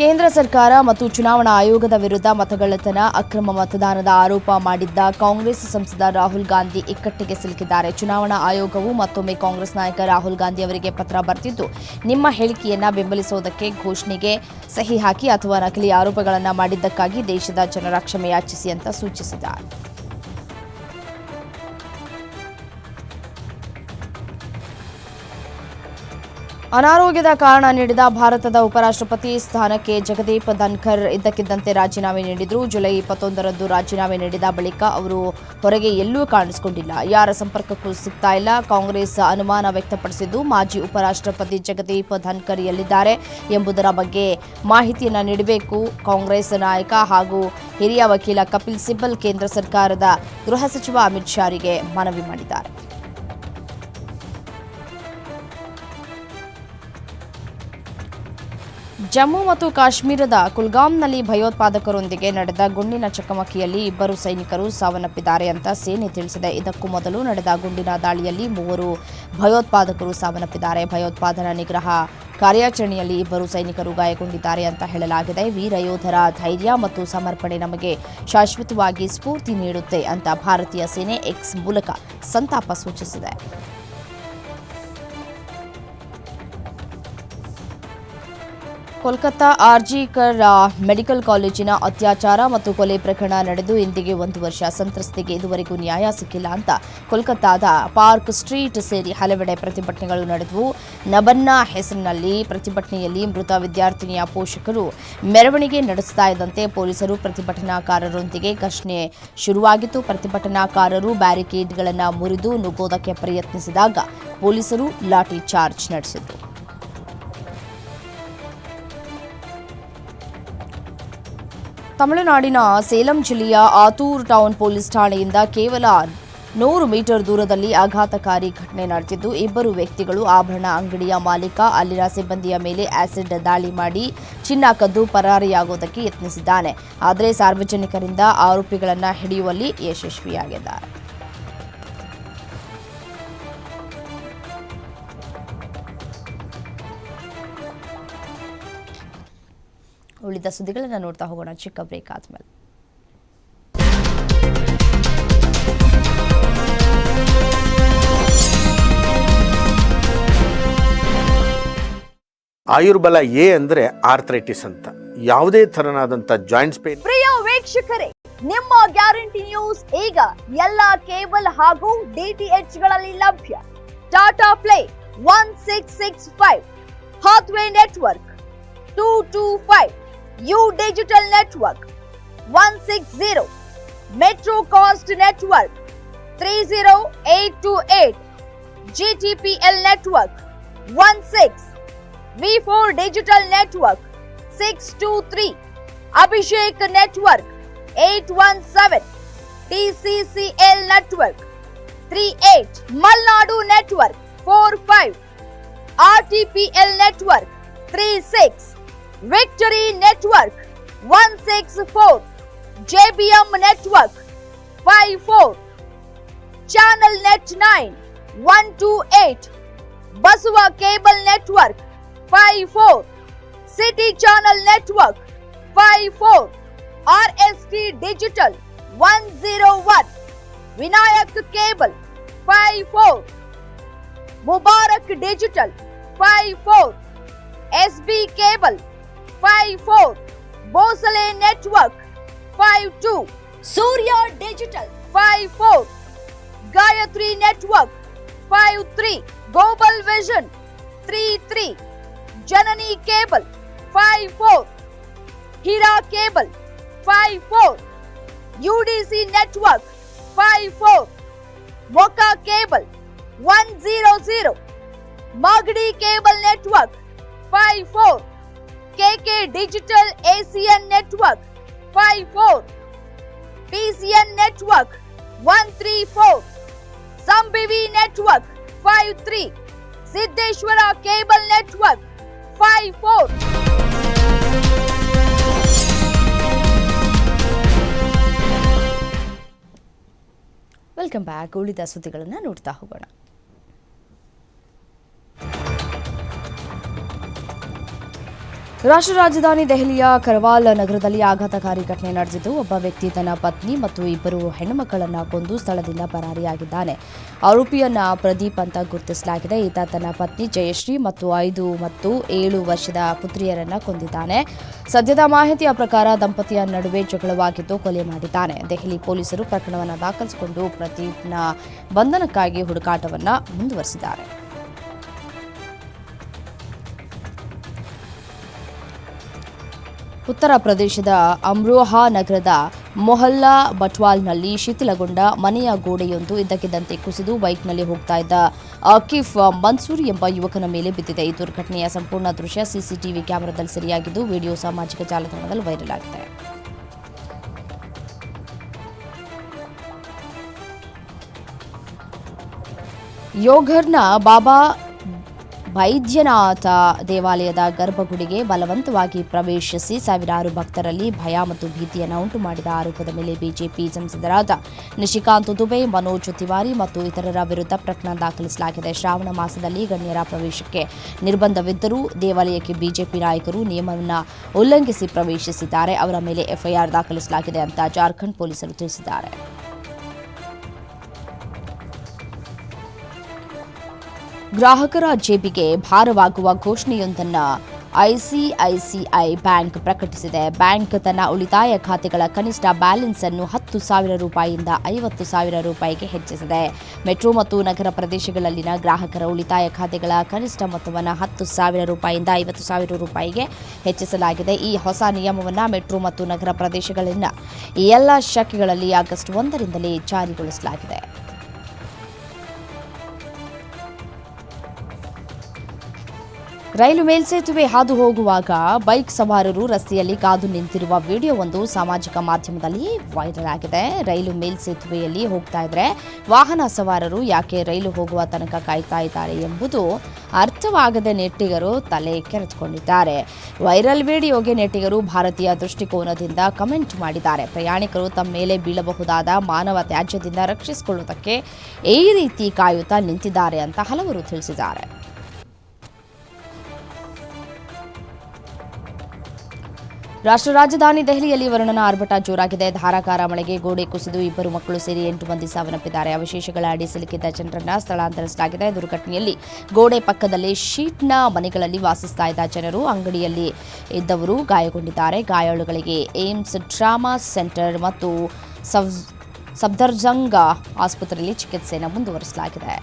ಕೇಂದ್ರ ಸರ್ಕಾರ ಮತ್ತು ಚುನಾವಣಾ ಆಯೋಗದ ವಿರುದ್ಧ ಮತಗಳ್ಳತನ, ಅಕ್ರಮ ಮತದಾನದ ಆರೋಪ ಮಾಡಿದ್ದ ಕಾಂಗ್ರೆಸ್ ಸಂಸದ ರಾಹುಲ್ ಗಾಂಧಿ ಇಕ್ಕಟ್ಟಿಗೆ ಸಿಲುಕಿದ್ದಾರೆ. ಚುನಾವಣಾ ಆಯೋಗವು ಮತ್ತೊಮ್ಮೆ ಕಾಂಗ್ರೆಸ್ ನಾಯಕ ರಾಹುಲ್ ಗಾಂಧಿ ಅವರಿಗೆ ಪತ್ರ ಬರೆದಿದ್ದು, ನಿಮ್ಮ ಹೇಳಿಕೆಯನ್ನ ಬೆಂಬಲಿಸುವುದಕ್ಕೆ ಘೋಷಣೆಗೆ ಸಹಿ ಹಾಕಿ ಅಥವಾ ನಕಲಿ ಆರೋಪಗಳನ್ನು ಮಾಡಿದ್ದಕ್ಕಾಗಿ ದೇಶದ ಜನರ ಕ್ಷಮೆಯಾಚಿಸಿ ಅಂತ ಸೂಚಿಸಿದ್ದಾರೆ. ಅನಾರೋಗ್ಯದ ಕಾರಣ ನೀಡಿದ ಭಾರತದ ಉಪರಾಷ್ಟ್ರಪತಿ ಸ್ಥಾನಕ್ಕೆ ಜಗದೀಪ್ ಧನ್ಕರ್ ಇದ್ದಕ್ಕಿದ್ದಂತೆ ರಾಜೀನಾಮೆ ನೀಡಿದರು. ಜುಲೈ ಇಪ್ಪತ್ತೊಂದರಂದು ರಾಜೀನಾಮೆ ನೀಡಿದ ಬಳಿಕ ಅವರು ಹೊರಗೆ ಎಲ್ಲೂ ಕಾಣಿಸಿಕೊಂಡಿಲ್ಲ. ಯಾರ ಸಂಪರ್ಕಕ್ಕೂ ಸಿಗ್ತಾ ಇಲ್ಲ. ಕಾಂಗ್ರೆಸ್ ಅನುಮಾನ ವ್ಯಕ್ತಪಡಿಸಿದ್ದು, ಮಾಜಿ ಉಪರಾಷ್ಟ್ರಪತಿ ಜಗದೀಪ್ ಧನ್ಕರ್ ಎಲ್ಲಿದ್ದಾರೆ ಎಂಬುದರ ಬಗ್ಗೆ ಮಾಹಿತಿಯನ್ನು ನೀಡಬೇಕು. ಕಾಂಗ್ರೆಸ್ ನಾಯಕ ಹಾಗೂ ಹಿರಿಯ ವಕೀಲ ಕಪಿಲ್ ಸಿಬ್ಬಲ್ ಕೇಂದ್ರ ಸರ್ಕಾರದ ಗೃಹ ಸಚಿವ ಅಮಿತ್ ಶಾರಿಗೆ ಮನವಿ ಮಾಡಿದ್ದಾರೆ. ಜಮ್ಮು ಮತ್ತು ಕಾಶ್ಮೀರದ ಕುಲ್ಗಾಮ್ನಲ್ಲಿ ಭಯೋತ್ಪಾದಕರೊಂದಿಗೆ ನಡೆದ ಗುಂಡಿನ ಚಕಮಕಿಯಲ್ಲಿ ಇಬ್ಬರು ಸೈನಿಕರು ಸಾವನ್ನಪ್ಪಿದ್ದಾರೆ ಅಂತ ಸೇನೆ ತಿಳಿಸಿದೆ. ಇದಕ್ಕೂ ಮೊದಲು ನಡೆದ ಗುಂಡಿನ ದಾಳಿಯಲ್ಲಿ ಮೂವರು ಭಯೋತ್ಪಾದಕರು ಸಾವನ್ನಪ್ಪಿದ್ದಾರೆ. ಭಯೋತ್ಪಾದನಾ ನಿಗ್ರಹ ಕಾರ್ಯಾಚರಣೆಯಲ್ಲಿ ಇಬ್ಬರು ಸೈನಿಕರು ಗಾಯಗೊಂಡಿದ್ದಾರೆ ಅಂತ ಹೇಳಲಾಗಿದೆ. ವೀರ ಯೋಧರ ಧೈರ್ಯ ಮತ್ತು ಸಮರ್ಪಣೆ ನಮಗೆ ಶಾಶ್ವತವಾಗಿ ಸ್ಫೂರ್ತಿ ನೀಡುತ್ತೆ ಅಂತ ಭಾರತೀಯ ಸೇನೆ ಎಕ್ಸ್ ಮೂಲಕ ಸಂತಾಪ ಸೂಚಿಸಿದೆ. ಕೋಲ್ಕತ್ತಾ ಆರ್ಜಿಕರ್ ಮೆಡಿಕಲ್ ಕಾಲೇಜಿನ ಅತ್ಯಾಚಾರ ಮತ್ತು ಕೊಲೆ ಪ್ರಕರಣ ನಡೆದು ಇಂದಿಗೆ ಒಂದು ವರ್ಷ ಸಂತ್ರಸ್ತಿಗೆ ಇದುವರೆಗೂ ನ್ಯಾಯ ಸಿಕ್ಕಿಲ್ಲ ಅಂತ ಕೋಲ್ಕತ್ತಾದ ಪಾರ್ಕ್ ಸ್ಟ್ರೀಟ್ ಸೇರಿ ಹಲವೆಡೆ ಪ್ರತಿಭಟನೆಗಳು ನಡೆದವು. ನಬನ್ನ ಹೆಸರಿನಲ್ಲಿ ಪ್ರತಿಭಟನೆಯಲ್ಲಿ ಮೃತ ವಿದ್ಯಾರ್ಥಿನಿಯ ಪೋಷಕರು ಮೆರವಣಿಗೆ ನಡೆಸ್ತಾ ಇದ್ದಂತೆ ಪೊಲೀಸರು ಪ್ರತಿಭಟನಾಕಾರರೊಂದಿಗೆ ಘರ್ಷಣೆ ಶುರುವಾಗಿತ್ತು. ಪ್ರತಿಭಟನಾಕಾರರು ಬ್ಯಾರಿಕೇಡ್ಗಳನ್ನು ಮುರಿದು ನುಗ್ಗೋದಕ್ಕೆ ಪ್ರಯತ್ನಿಸಿದಾಗ ಪೊಲೀಸರು ಲಾಠಿ ಚಾರ್ಜ್ ನಡೆಸಿದರು. ತಮಿಳುನಾಡಿನ ಸೇಲಂ ಜಿಲ್ಲೆಯ ಆತೂರ್ ಟೌನ್ ಪೊಲೀಸ್ ಠಾಣೆಯಿಂದ ಕೇವಲ ನೂರು ಮೀಟರ್ ದೂರದಲ್ಲಿ ಆಘಾತಕಾರಿ ಘಟನೆ ನಡೆದಿದ್ದು, ಇಬ್ಬರು ವ್ಯಕ್ತಿಗಳು ಆಭರಣ ಅಂಗಡಿಯ ಮಾಲೀಕ, ಅಲ್ಲಿನ ಸಿಬ್ಬಂದಿಯ ಮೇಲೆ ಆಸಿಡ್ ದಾಳಿ ಮಾಡಿ ಚಿನ್ನ ಕದ್ದು ಪರಾರಿಯಾಗುವುದಕ್ಕೆ ಯತ್ನಿಸಿದ್ದಾನೆ. ಆದರೆ ಸಾರ್ವಜನಿಕರಿಂದ ಆರೋಪಿಗಳನ್ನು ಹಿಡಿಯುವಲ್ಲಿ ಯಶಸ್ವಿಯಾಗಿದ್ದಾರೆ. ಉಳಿದ ಸುದ್ದಿಗಳನ್ನು ನೋಡ್ತಾ ಹೋಗೋಣ. ಚಿಕ್ಕ ಬ್ರೇಕ್ ಆದ್ಮೇಲೆ. ಆಯುರ್ಬಲ ಎ ಅಂದ್ರೆ ಆರ್ಥ್ರೈಟಿಸ್ ಅಂತ. ಯಾವುದೇ ತರನಾದಂತ ಜಾಯಿಂಟ್ಸ್ ಪೇನ್ ಪ್ರಿಯ ವೀಕ್ಷಕರೇ ನಿಮ್ಮ ಗ್ಯಾರಂಟಿ ನ್ಯೂಸ್ ಈಗ ಎಲ್ಲ ಕೇಬಲ್ ಹಾಗೂ ಡಿಟಿಎಚ್ಗಳಲ್ಲಿ ಲಭ್ಯ. Tata play one six six five Hathway network two two five. U digital network one six zero metro cast network three zero eight two eight GTPL network one six V4 Digital Network Victory Network 164 JBM Network five four. Channel Net 9 128 Basua Cable Network five four. City Channel Network five four. RST Digital 101 Vinayak Cable five four. Mubarak Digital five four. 54 Bosley Network Five two, Surya Digital Five 54 Gayatri Network Five three, Global Vision Three three, Janani Cable Five four, Hira Cable Five four, UDC Network Five four, Moka Cable 100 Magdi Cable Network Five four. 5 4. KK Digital ACN Network 5 4. PCN Network 134. Sambivi Network 5 3. Siddheshwara Cable Network 5 4. Welcome back ಉಳಿದ ಸುದ್ದಿಗಳನ್ನು ನೋಡ್ತಾ ಹೋಗೋಣ ರಾಷ್ಟ್ರ ರಾಜಧಾನಿ ದೆಹಲಿಯ ಕರ್ವಾಲ್ ನಗರದಲ್ಲಿ ಆಘಾತಕಾರಿ ಘಟನೆ ನಡೆದಿದ್ದು, ಒಬ್ಬ ವ್ಯಕ್ತಿ ತನ್ನ ಪತ್ನಿ ಮತ್ತು ಇಬ್ಬರು ಹೆಣ್ಣುಮಕ್ಕಳನ್ನ ಕೊಂದು ಸ್ಥಳದಿಂದ ಪರಾರಿಯಾಗಿದ್ದಾನೆ. ಆರೋಪಿಯನ್ನ ಪ್ರದೀಪ್ ಅಂತ ಗುರುತಿಸಲಾಗಿದೆ. ಈತ ತನ್ನ ಪತ್ನಿ ಜಯಶ್ರೀ ಮತ್ತು ಐದು ಮತ್ತು ಏಳು ವರ್ಷದ ಪುತ್ರಿಯರನ್ನ ಕೊಂದಿದ್ದಾನೆ. ಸದ್ಯದ ಮಾಹಿತಿಯ ಪ್ರಕಾರ ದಂಪತಿಯ ನಡುವೆ ಜಗಳವಾಗಿದ್ದು ಕೊಲೆ ಮಾಡಿದ್ದಾನೆ. ದೆಹಲಿ ಪೊಲೀಸರು ಪ್ರಕರಣವನ್ನು ದಾಖಲಿಸಿಕೊಂಡು ಪ್ರದೀಪ್ನ ಬಂಧನಕ್ಕಾಗಿ ಹುಡುಕಾಟವನ್ನು ಮುಂದುವರೆಸಿದ್ದಾರೆ. ಉತ್ತರ ಪ್ರದೇಶದ ಅಮ್ರೋಹಾ ನಗರದ ಮೊಹಲ್ಲಾ ಬಟ್ವಾಲ್ನಲ್ಲಿ ಶಿಥಿಲಗೊಂಡ ಮನೆಯ ಗೋಡೆಯೊಂದು ಇದ್ದಕ್ಕಿದ್ದಂತೆ ಕುಸಿದು ಬೈಕ್ನಲ್ಲಿ ಹೋಗ್ತಾ ಇದ್ದ ಆಕಿಫ್ ಮನ್ಸೂರ್ ಎಂಬ ಯುವಕನ ಮೇಲೆ ಬಿದ್ದಿದೆ. ಈ ದುರ್ಘಟನೆಯ ಸಂಪೂರ್ಣ ದೃಶ್ಯ ಸಿಸಿಟಿವಿ ಕ್ಯಾಮೆರಾದಲ್ಲಿ ಸೆರೆಯಾಗಿದ್ದು, ವಿಡಿಯೋ ಸಾಮಾಜಿಕ ಜಾಲತಾಣದಲ್ಲಿ ವೈರಲ್ ಆಗಿದೆ. ಯೋಘರ್ನ ಬಾಬಾ ವೈದ್ಯನಾಥ ದೇವಾಲಯದ ಗರ್ಭಗುಡಿಗೆ ಬಲವಂತವಾಗಿ ಪ್ರವೇಶಿಸಿ ಸಾವಿರಾರು ಭಕ್ತರಲ್ಲಿ ಭಯ ಮತ್ತು ಭೀತಿಯನ್ನು ಉಂಟು ಮಾಡಿದ ಆರೋಪದ ಮೇಲೆ ಬಿಜೆಪಿ ಸಂಸದರಾದ ನಿಶಿಕಾಂತ್ ದುಬೆ, ಮನೋಜ್ ತಿವಾರಿ ಮತ್ತು ಇತರರ ವಿರುದ್ಧ ಪ್ರಕರಣ ದಾಖಲಿಸಲಾಗಿದೆ. ಶ್ರಾವಣ ಮಾಸದಲ್ಲಿ ಗಣ್ಯರ ಪ್ರವೇಶಕ್ಕೆ ನಿರ್ಬಂಧವಿದ್ದರೂ ದೇವಾಲಯಕ್ಕೆ ಬಿಜೆಪಿ ನಾಯಕರು ನಿಯಮವನ್ನು ಉಲ್ಲಂಘಿಸಿ ಪ್ರವೇಶಿಸಿದ್ದಾರೆ. ಅವರ ಮೇಲೆ ಎಫ್ಐಆರ್ ದಾಖಲಿಸಲಾಗಿದೆ ಅಂತ ಜಾರ್ಖಂಡ್ ಪೊಲೀಸರು ತಿಳಿಸಿದ್ದಾರೆ. ಗ್ರಾಹಕರ ಜೇಬಿಗೆ ಭಾರವಾಗುವ ಘೋಷಣೆಯೊಂದನ್ನು ಐಸಿಐಸಿಐ ಬ್ಯಾಂಕ್ ಪ್ರಕಟಿಸಿದೆ. ಬ್ಯಾಂಕ್ ತನ್ನ ಉಳಿತಾಯ ಖಾತೆಗಳ ಕನಿಷ್ಠ ಬ್ಯಾಲೆನ್ಸ್ ಅನ್ನು ಹತ್ತು ಸಾವಿರ ರೂಪಾಯಿಯಿಂದ ಐವತ್ತು ಸಾವಿರ ರೂಪಾಯಿಗೆ ಹೆಚ್ಚಿಸಿದೆ. ಮೆಟ್ರೋ ಮತ್ತು ನಗರ ಪ್ರದೇಶಗಳಲ್ಲಿನ ಗ್ರಾಹಕರ ಉಳಿತಾಯ ಖಾತೆಗಳ ಕನಿಷ್ಠ ಮೊತ್ತವನ್ನು ಹತ್ತು ಸಾವಿರ ರೂಪಾಯಿಯಿಂದ ಐವತ್ತು ಸಾವಿರ ರೂಪಾಯಿಗೆ ಹೆಚ್ಚಿಸಲಾಗಿದೆ. ಈ ಹೊಸ ನಿಯಮವನ್ನು ಮೆಟ್ರೋ ಮತ್ತು ನಗರ ಪ್ರದೇಶಗಳಲ್ಲಿನ ಎಲ್ಲ ಶಾಖೆಗಳಲ್ಲಿ ಆಗಸ್ಟ್ ಒಂದರಿಂದಲೇ ಜಾರಿಗೊಳಿಸಲಾಗಿದೆ. ರೈಲು ಮೇಲ್ಸೇತುವೆ ಹಾದು ಹೋಗುವಾಗ ಬೈಕ್ ಸವಾರರು ರಸ್ತೆಯಲ್ಲಿ ಕಾದು ನಿಂತಿರುವ ವಿಡಿಯೋವೊಂದು ಸಾಮಾಜಿಕ ಮಾಧ್ಯಮದಲ್ಲಿ ವೈರಲ್ ಆಗಿದೆ. ರೈಲು ಮೇಲ್ಸೇತುವೆಯಲ್ಲಿ ಹೋಗ್ತಾ ಇದ್ರೆ ವಾಹನ ಸವಾರರು ಯಾಕೆ ರೈಲು ಹೋಗುವ ತನಕ ಕಾಯ್ತಾ ಇದ್ದಾರೆ ಎಂಬುದು ಅರ್ಥವಾಗದೆ ನೆಟ್ಟಿಗರು ತಲೆ ಕೆರೆದುಕೊಂಡಿದ್ದಾರೆ. ವೈರಲ್ ವಿಡಿಯೋಗೆ ನೆಟ್ಟಿಗರು ಭಾರತೀಯ ದೃಷ್ಟಿಕೋನದಿಂದ ಕಮೆಂಟ್ ಮಾಡಿದ್ದಾರೆ. ಪ್ರಯಾಣಿಕರು ತಮ್ಮ ಮೇಲೆ ಬೀಳಬಹುದಾದ ಮಾನವ ತ್ಯಾಜ್ಯದಿಂದ ರಕ್ಷಿಸಿಕೊಳ್ಳುವುದಕ್ಕೆ ಈ ರೀತಿ ಕಾಯುತ್ತಾ ನಿಂತಿದ್ದಾರೆ ಅಂತ ಹಲವರು ತಿಳಿಸಿದ್ದಾರೆ. ರಾಷ್ಟ್ರ ರಾಜಧಾನಿ ದೆಹಲಿಯಲ್ಲಿ ವರುಣನ ಆರ್ಭಟ ಜೋರಾಗಿದೆ. ಧಾರಾಕಾರ ಮಳೆಗೆ ಗೋಡೆ ಕುಸಿದು ಇಬ್ಬರು ಮಕ್ಕಳು ಸೇರಿ ಎಂಟು ಮಂದಿ ಸಾವನ್ನಪ್ಪಿದ್ದಾರೆ. ಅವಶೇಷಗಳ ಅಡಿ ಸಿಲುಕಿದ್ದ ಜನರನ್ನ ಸ್ಥಳಾಂತರಿಸಲಾಗಿದೆ. ದುರ್ಘಟನೆಯಲ್ಲಿ ಗೋಡೆ ಪಕ್ಕದಲ್ಲಿ ಶೀಟ್ನ ಮನೆಗಳಲ್ಲಿ ವಾಸಿಸ್ತಾ ಇದ್ದ ಜನರು ಅಂಗಡಿಯಲ್ಲಿ ಇದ್ದವರು ಗಾಯಗೊಂಡಿದ್ದಾರೆ. ಗಾಯಾಳುಗಳಿಗೆ ಏಮ್ಸ್ ಟ್ರಾಮಾ ಸೆಂಟರ್ ಮತ್ತು ಸಫ್ ಸಫ್ದರ್ಜಂಗ್ ಆಸ್ಪತ್ರೆಯಲ್ಲಿ ಚಿಕಿತ್ಸೆಯನ್ನು ಮುಂದುವರಿಸಲಾಗಿದೆ.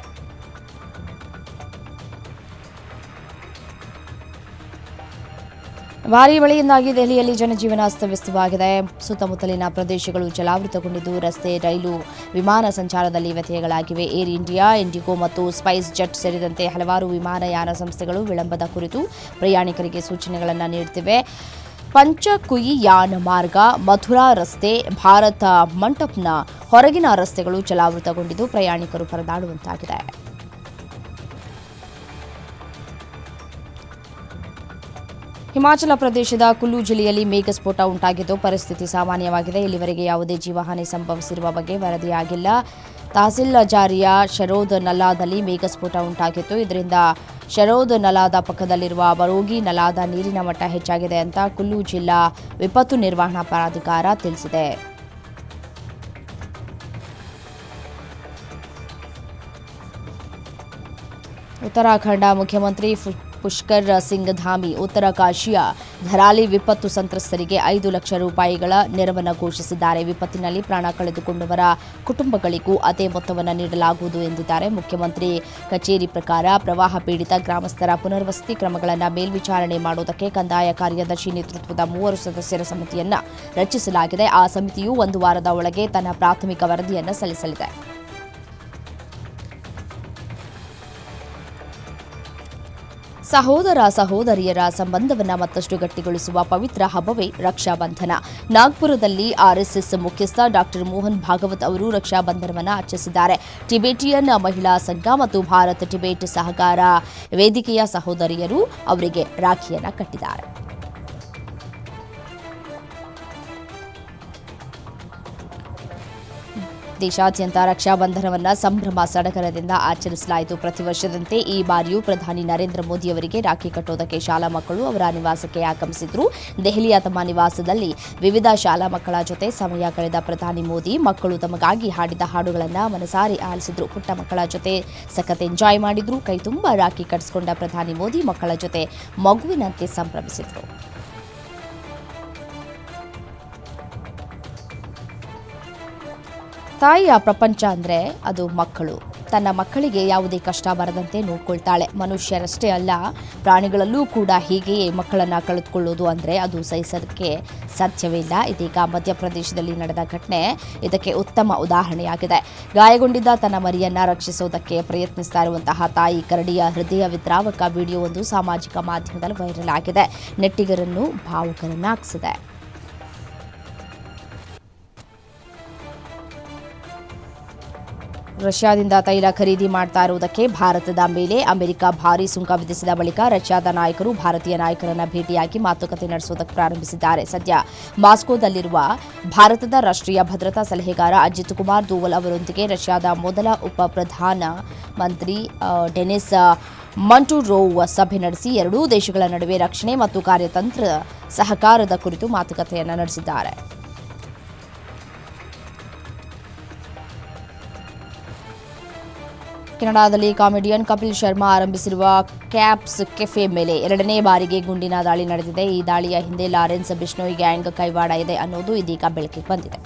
ಭಾರೀ ಮಳೆಯಿಂದಾಗಿ ದೆಹಲಿಯಲ್ಲಿ ಜನಜೀವನ ಅಸ್ತವ್ಯಸ್ತವಾಗಿದೆ. ಸುತ್ತಮುತ್ತಲಿನ ಪ್ರದೇಶಗಳು ಜಲಾವೃತಗೊಂಡಿದ್ದು, ರಸ್ತೆ, ರೈಲು, ವಿಮಾನ ಸಂಚಾರದಲ್ಲಿ ವ್ಯತ್ಯಯಗಳಾಗಿವೆ. ಏರ್ ಇಂಡಿಯಾ, ಇಂಡಿಗೋ ಮತ್ತು ಸ್ಪೈಸ್ ಜೆಟ್ ಸೇರಿದಂತೆ ಹಲವಾರು ವಿಮಾನಯಾನ ಸಂಸ್ಥೆಗಳು ವಿಳಂಬದ ಕುರಿತು ಪ್ರಯಾಣಿಕರಿಗೆ ಸೂಚನೆಗಳನ್ನು ನೀಡುತ್ತಿವೆ. ಪಂಚಕುಯಿಯಾನ ಮಾರ್ಗ, ಮಥುರಾ ರಸ್ತೆ, ಭಾರತ ಮಂಟಪ್ನ ಹೊರಗಿನ ರಸ್ತೆಗಳು ಜಲಾವೃತಗೊಂಡಿದ್ದು ಪ್ರಯಾಣಿಕರು ಪರದಾಡುವಂತಾಗಿದೆ. ಹಿಮಾಚಲ ಪ್ರದೇಶದ ಕುಲ್ಲು ಜಿಲ್ಲೆಯಲ್ಲಿ ಮೇಘಸ್ಫೋಟ ಉಂಟಾಗಿದ್ದು ಪರಿಸ್ಥಿತಿ ಸಾಮಾನ್ಯವಾಗಿದೆ. ಇಲ್ಲಿವರೆಗೆ ಯಾವುದೇ ಜೀವಹಾನಿ ಸಂಭವಿಸಿರುವ ಬಗ್ಗೆ ವರದಿಯಾಗಿಲ್ಲ. ತಹಸೀಲ್ ಜಾರಿಯ ಶರೋದ್ ನಲಾದಲ್ಲಿ ಮೇಘಸ್ಫೋಟ ಉಂಟಾಗಿತ್ತು. ಇದರಿಂದ ಶರೋದ್ ನಲಾದ ಪಕ್ಕದಲ್ಲಿರುವ ಬರೋಗಿ ನಲಾದ ನೀರಿನ ಮಟ್ಟ ಹೆಚ್ಚಾಗಿದೆ ಅಂತ ಕುಲ್ಲು ಜಿಲ್ಲಾ ವಿಪತ್ತು ನಿರ್ವಹಣಾ ಪ್ರಾಧಿಕಾರ ತಿಳಿಸಿದೆ. ಉತ್ತರಾಖಂಡ ಮುಖ್ಯಮಂತ್ರಿ ಪುಷ್ಕರ್ ಸಿಂಗ್ ಧಾಮಿ ಉತ್ತರ ಕಾಶಿಯ ಧರಾಲಿ ವಿಪತ್ತು ಸಂತ್ರಸ್ತರಿಗೆ ಐದು ಲಕ್ಷ ರೂಪಾಯಿಗಳ ನೆರವನ್ನು ಘೋಷಿಸಿದ್ದಾರೆ. ವಿಪತ್ತಿನಲ್ಲಿ ಪ್ರಾಣ ಕಳೆದುಕೊಂಡವರ ಕುಟುಂಬಗಳಿಗೂ ಅದೇ ಮೊತ್ತವನ್ನು ನೀಡಲಾಗುವುದು ಎಂದಿದ್ದಾರೆ. ಮುಖ್ಯಮಂತ್ರಿ ಕಚೇರಿ ಪ್ರಕಾರ ಪ್ರವಾಹ ಪೀಡಿತ ಗ್ರಾಮಸ್ಥರ ಪುನರ್ವಸತಿ ಕ್ರಮಗಳನ್ನು ಮೇಲ್ವಿಚಾರಣೆ ಮಾಡುವುದಕ್ಕೆ ಕಂದಾಯ ಕಾರ್ಯದರ್ಶಿ ನೇತೃತ್ವದ ಮೂವರು ಸದಸ್ಯರ ಸಮಿತಿಯನ್ನು ರಚಿಸಲಾಗಿದೆ. ಆ ಸಮಿತಿಯು ಒಂದು ವಾರದ ಒಳಗೆ ತನ್ನ ಪ್ರಾಥಮಿಕ ವರದಿಯನ್ನು ಸಲ್ಲಿಸಲಿದೆ. ಸಹೋದರ ಸಹೋದರಿಯರ ಸಂಬಂಧವನ್ನ ಮತ್ತಷ್ಟು ಗಟ್ಟಿಗೊಳಿಸುವ ಪವಿತ್ರ ಹಬ್ಬವೇ ರಕ್ಷಾಬಂಧನ. ನಾಗ್ಪುರದಲ್ಲಿ ಆರ್ಎಸ್ಎಸ್ ಮುಖ್ಯಸ್ಥ ಡಾಕ್ಟರ್ ಮೋಹನ್ ಭಾಗವತ್ ಅವರು ರಕ್ಷಾಬಂಧನವನ್ನು ಆಚರಿಸಿದ್ದಾರೆ. ಟಿಬೇಟಿಯನ್ ಮಹಿಳಾ ಸಂಘ ಮತ್ತು ಭಾರತ ಟಿಬೆಟ್ ಸಹಕಾರ ವೇದಿಕೆಯ ಸಹೋದರಿಯರು ಅವರಿಗೆ ರಾಖಿಯನ್ನು ಕಟ್ಟಿದ್ದಾರೆ. ದೇಶಾದ್ಯಂತ ರಕ್ಷಾಬಂಧನವನ್ನು ಸಂಭ್ರಮ ಸಡಗರದಿಂದ ಆಚರಿಸಲಾಯಿತು. ಪ್ರತಿ ವರ್ಷದಂತೆ ಈ ಬಾರಿಯೂ ಪ್ರಧಾನಿ ನರೇಂದ್ರ ಮೋದಿ ಅವರಿಗೆ ರಾಖಿ ಕಟ್ಟೋದಕ್ಕೆ ಶಾಲಾ ಮಕ್ಕಳು ಅವರ ನಿವಾಸಕ್ಕೆ ಆಗಮಿಸಿದ್ರು. ದೆಹಲಿಯ ತಮ್ಮ ನಿವಾಸದಲ್ಲಿ ವಿವಿಧ ಶಾಲಾ ಮಕ್ಕಳ ಜೊತೆ ಸಮಯ ಕಳೆದ ಪ್ರಧಾನಿ ಮೋದಿ ಮಕ್ಕಳು ತಮಗಾಗಿ ಹಾಡಿದ ಹಾಡುಗಳನ್ನು ಮನಸಾರಿ ಆಲಿಸಿದ್ರು. ಪುಟ್ಟ ಮಕ್ಕಳ ಜೊತೆ ಸಖತ್ ಎಂಜಾಯ್ ಮಾಡಿದ್ರು. ಕೈ ತುಂಬ ರಾಖಿ ಕಟ್ಟಿಸಿಕೊಂಡ ಪ್ರಧಾನಿ ಮೋದಿ ಮಕ್ಕಳ ಜೊತೆ ಮಗುವಿನಂತೆ ಸಂಭ್ರಮಿಸಿದ್ರು. ತಾಯಿಯ ಪ್ರಪಂಚ ಅಂದರೆ ಅದು ಮಕ್ಕಳು. ತನ್ನ ಮಕ್ಕಳಿಗೆ ಯಾವುದೇ ಕಷ್ಟ ಬರದಂತೆ ನೋಡ್ಕೊಳ್ತಾಳೆ. ಮನುಷ್ಯರಷ್ಟೇ ಅಲ್ಲ, ಪ್ರಾಣಿಗಳಲ್ಲೂ ಕೂಡ ಹೀಗೆಯೇ ಮಕ್ಕಳನ್ನು ಕಳೆದುಕೊಳ್ಳೋದು ಅಂದರೆ ಅದು ಸಹಿಸೋದಕ್ಕೆ ಸಾಧ್ಯವೇ ಇಲ್ಲ. ಇದೀಗ ಮಧ್ಯಪ್ರದೇಶದಲ್ಲಿ ನಡೆದ ಘಟನೆ ಇದಕ್ಕೆ ಉತ್ತಮ ಉದಾಹರಣೆಯಾಗಿದೆ. ಗಾಯಗೊಂಡಿದ್ದ ತನ್ನ ಮರಿಯನ್ನ ರಕ್ಷಿಸೋದಕ್ಕೆ ಪ್ರಯತ್ನಿಸ್ತಾ ಇರುವಂತಹ ತಾಯಿ ಕರಡಿಯ ಹೃದಯ ವಿದ್ರಾವಕ ವಿಡಿಯೋ ಒಂದು ಸಾಮಾಜಿಕ ಮಾಧ್ಯಮದಲ್ಲಿ ವೈರಲ್ ಆಗಿದೆ. ನೆಟ್ಟಿಗರನ್ನು ಭಾವುಕರನ್ನಾಗಿಸಿದೆ. ರಷ್ಯಾದಿಂದ ತೈಲ ಖರೀದಿ ಮಾಡ್ತಾ ಇರುವುದಕ್ಕೆ ಭಾರತದ ಮೇಲೆ ಅಮೆರಿಕ ಭಾರೀ ಸುಂಕ ವಿಧಿಸಿದ ಬಳಿಕ ರಷ್ಯಾದ ನಾಯಕರು ಭಾರತೀಯ ನಾಯಕರನ್ನ ಭೇಟಿಯಾಗಿ ಮಾತುಕತೆ ನಡೆಸುವುದಕ್ಕೆ ಪ್ರಾರಂಭಿಸಿದ್ದಾರೆ. ಸದ್ಯ ಮಾಸ್ಕೋದಲ್ಲಿರುವ ಭಾರತದ ರಾಷ್ಟ್ರೀಯ ಭದ್ರತಾ ಸಲಹೆಗಾರ ಅಜಿತ್ ಕುಮಾರ್ ದೋವಲ್ ಅವರೊಂದಿಗೆ ರಷ್ಯಾದ ಮೊದಲ ಉಪ ಪ್ರಧಾನ ಮಂತ್ರಿ ಡೆನಿಸ್ ಮಂಟುರೋವ್ ಸಭೆ ನಡೆಸಿ ಎರಡೂ ದೇಶಗಳ ನಡುವೆ ರಕ್ಷಣೆ ಮತ್ತು ಕಾರ್ಯತಂತ್ರ ಸಹಕಾರದ ಕುರಿತು ಮಾತುಕತೆಯನ್ನು ನಡೆಸಿದ್ದಾರೆ. ಕೆನಡಾದಲ್ಲಿ ಕಾಮಿಡಿಯನ್ ಕಪಿಲ್ ಶರ್ಮಾ ಆರಂಭಿಸಿರುವ ಕ್ಯಾಪ್ಸ್ ಕೆಫೆ ಮೇಲೆ ಎರಡನೇ ಬಾರಿಗೆ ಗುಂಡಿನ ದಾಳಿ ನಡೆದಿದೆ. ಈ ದಾಳಿಯ ಹಿಂದೆ ಲಾರೆನ್ಸ್ ಬಿಷ್ಣೋಯ್ ಗ್ಯಾಂಗ್ ಕೈವಾಡ ಇದೆ ಅನ್ನೋದು ಇದೀಗ ಬೆಳಕಿಗೆ ಬಂದಿದೆ.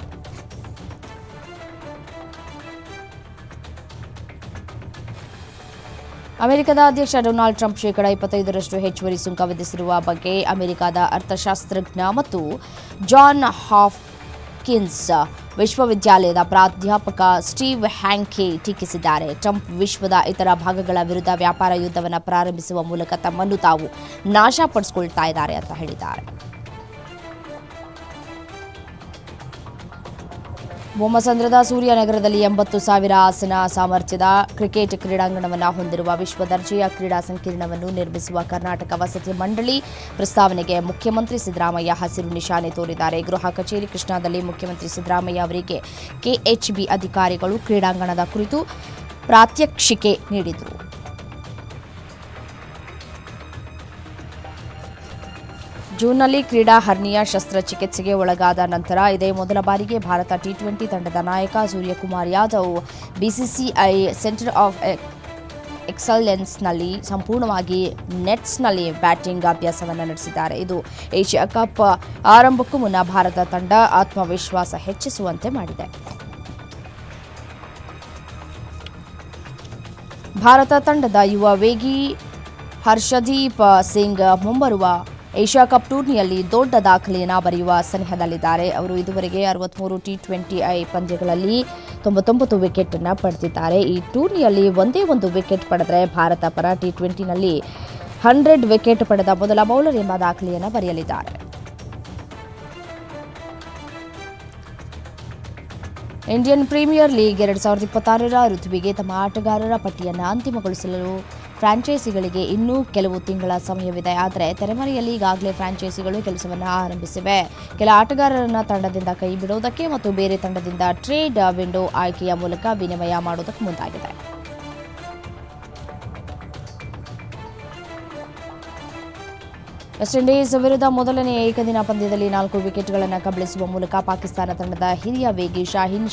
ಅಮೆರಿಕದ ಅಧ್ಯಕ್ಷ ಡೊನಾಲ್ಡ್ ಟ್ರಂಪ್ ಶೇಕಡ ಇಪ್ಪತ್ತೈದರಷ್ಟು ಹೆಚ್ಚುವರಿ ಸುಂಕ ವಿಧಿಸಿರುವ ಬಗ್ಗೆ ಅಮೆರಿಕದ ಅರ್ಥಶಾಸ್ತ್ರಜ್ಞ ಮತ್ತು ಜಾನ್ ಹಾಫ್ಕಿನ್ಸ್ ವಿಶ್ವವಿದ್ಯಾಲಯದ ಪ್ರಾಧ್ಯಾಪಕ ಸ್ಟೀವ್ ಹ್ಯಾಂಕಿ ಟೀಕಿಸಿದ್ದಾರೆ. ಟ್ರಂಪ್ ವಿಶ್ವದ ಇತರ ಭಾಗಗಳ ವಿರುದ್ಧ ವ್ಯಾಪಾರ ಯುದ್ಧವನ್ನು ಪ್ರಾರಂಭಿಸುವ ಮೂಲಕ ತಮ್ಮನ್ನು ತಾವು ನಾಶಪಡಿಸಿಕೊಳ್ತಾ ಇದ್ದಾರೆ ಅಂತ ಹೇಳಿದ್ದಾರೆ. ಬೊಮ್ಮಸಂದ್ರದ ಸೂರ್ಯನಗರದಲ್ಲಿ ಎಂಬತ್ತು ಸಾವಿರ ಆಸನ ಸಾಮರ್ಥ್ಯದ ಕ್ರಿಕೆಟ್ ಕ್ರೀಡಾಂಗಣವನ್ನು ಹೊಂದಿರುವ ವಿಶ್ವ ದರ್ಜೆಯ ಕ್ರೀಡಾ ಸಂಕೀರ್ಣವನ್ನು ನಿರ್ಮಿಸುವ ಕರ್ನಾಟಕ ವಸತಿ ಮಂಡಳಿ ಪ್ರಸ್ತಾವನೆಗೆ ಮುಖ್ಯಮಂತ್ರಿ ಸಿದ್ದರಾಮಯ್ಯ ಹಸಿರು ನಿಶಾನೆ ತೋರಿದ್ದಾರೆ. ಗೃಹ ಕಚೇರಿ ಕೃಷ್ಣಾದಲ್ಲಿ ಮುಖ್ಯಮಂತ್ರಿ ಸಿದ್ದರಾಮಯ್ಯ ಅವರಿಗೆ ಕೆಎಚ್ಬಿ ಅಧಿಕಾರಿಗಳು ಕ್ರೀಡಾಂಗಣದ ಕುರಿತು ಪ್ರಾತ್ಯಕ್ಷಿಕೆ ನೀಡಿದರು. ಜೂನ್ನಲ್ಲಿ ಕ್ರೀಡಾ ಹರ್ನಿಯಾ ಶಸ್ತ್ರಚಿಕಿತ್ಸೆಗೆ ಒಳಗಾದ ನಂತರ ಇದೇ ಮೊದಲ ಬಾರಿಗೆ ಭಾರತ ಟಿ ಟ್ವೆಂಟಿ ತಂಡದ ನಾಯಕ Suryakumar Yadav BCCI centre of ಎಕ್ಸಲೆನ್ಸ್ನಲ್ಲಿ ಸಂಪೂರ್ಣವಾಗಿ ನೆಟ್ಸ್ನಲ್ಲಿ ಬ್ಯಾಟಿಂಗ್ ಅಭ್ಯಾಸವನ್ನು ನಡೆಸಿದ್ದಾರೆ. ಇದು ಏಷ್ಯಾ ಕಪ್ ಆರಂಭಕ್ಕೂ ಮುನ್ನ ಭಾರತ ತಂಡ ಆತ್ಮವಿಶ್ವಾಸ ಹೆಚ್ಚಿಸುವಂತೆ ಮಾಡಿದೆ. ಭಾರತ ತಂಡದ ಯುವ ವೇಗಿ ಹರ್ಷದೀಪ್ ಸಿಂಗ್ ಮುಂಬರುವ ಏಷ್ಯಾ ಕಪ್ ಟೂರ್ನಿಯಲ್ಲಿ ದೊಡ್ಡ ದಾಖಲೆಯನ್ನು ಬರೆಯುವ ಸನಿಹದಲ್ಲಿದ್ದಾರೆ. ಅವರು ಇದುವರೆಗೆ ಅರವತ್ಮೂರು ಟಿ ಟ್ವೆಂಟಿ ಐ ಪಂದ್ಯಗಳಲ್ಲಿ ತೊಂಬತ್ತೊಂಬತ್ತು ವಿಕೆಟ್ ಅನ್ನು ಪಡೆದಿದ್ದಾರೆ. ಈ ಟೂರ್ನಿಯಲ್ಲಿ ಒಂದೇ ಒಂದು ವಿಕೆಟ್ ಪಡೆದರೆ ಭಾರತ ಪರ ಟಿ ಟ್ವೆಂಟಿನಲ್ಲಿ ಹಂಡ್ರೆಡ್ ವಿಕೆಟ್ ಪಡೆದ ಮೊದಲ ಬೌಲರ್ ಎಂಬ ದಾಖಲೆಯನ್ನು ಬರೆಯಲಿದ್ದಾರೆ. ಇಂಡಿಯನ್ ಪ್ರೀಮಿಯರ್ ಲೀಗ್ ಎರಡು ಸಾವಿರದ ಇಪ್ಪತ್ತಾರರ ಋತುವಿಗೆ ತಮ್ಮ ಆಟಗಾರರ ಪಟ್ಟಿಯನ್ನು ಅಂತಿಮಗೊಳಿಸಲು ಫ್ರಾಂಚೈಸಿಗಳಿಗೆ ಇನ್ನೂ ಕೆಲವು ತಿಂಗಳ ಸಮಯವಿದೆ. ಆದರೆ ತೆರೆಮರೆಯಲ್ಲಿ ಈಗಾಗಲೇ ಫ್ರಾಂಚೈಸಿಗಳು ಕೆಲಸವನ್ನು ಆರಂಭಿಸಿವೆ. ಕೆಲ ಆಟಗಾರರನ್ನ ತಂಡದಿಂದ ಕೈ ಬಿಡುವುದಕ್ಕೆ ಮತ್ತು ಬೇರೆ ತಂಡದಿಂದ ಟ್ರೇಡ್ ವಿಂಡೋ ಆಯ್ಕೆಯ ಮೂಲಕ ವಿನಿಮಯ ಮಾಡುವುದಕ್ಕೆ ಮುಂದಾಗಿದೆ. ವೆಸ್ಟ್ ಇಂಡೀಸ್ ವಿರುದ್ಧ ಮೊದಲನೇ ಏಕದಿನ ಪಂದ್ಯದಲ್ಲಿ ನಾಲ್ಕು ವಿಕೆಟ್ಗಳನ್ನು ಕಬಳಿಸುವ ಮೂಲಕ ಪಾಕಿಸ್ತಾನ ತಂಡದ ಹಿರಿಯ ವೇಗಿ ಶಾಹೀನ್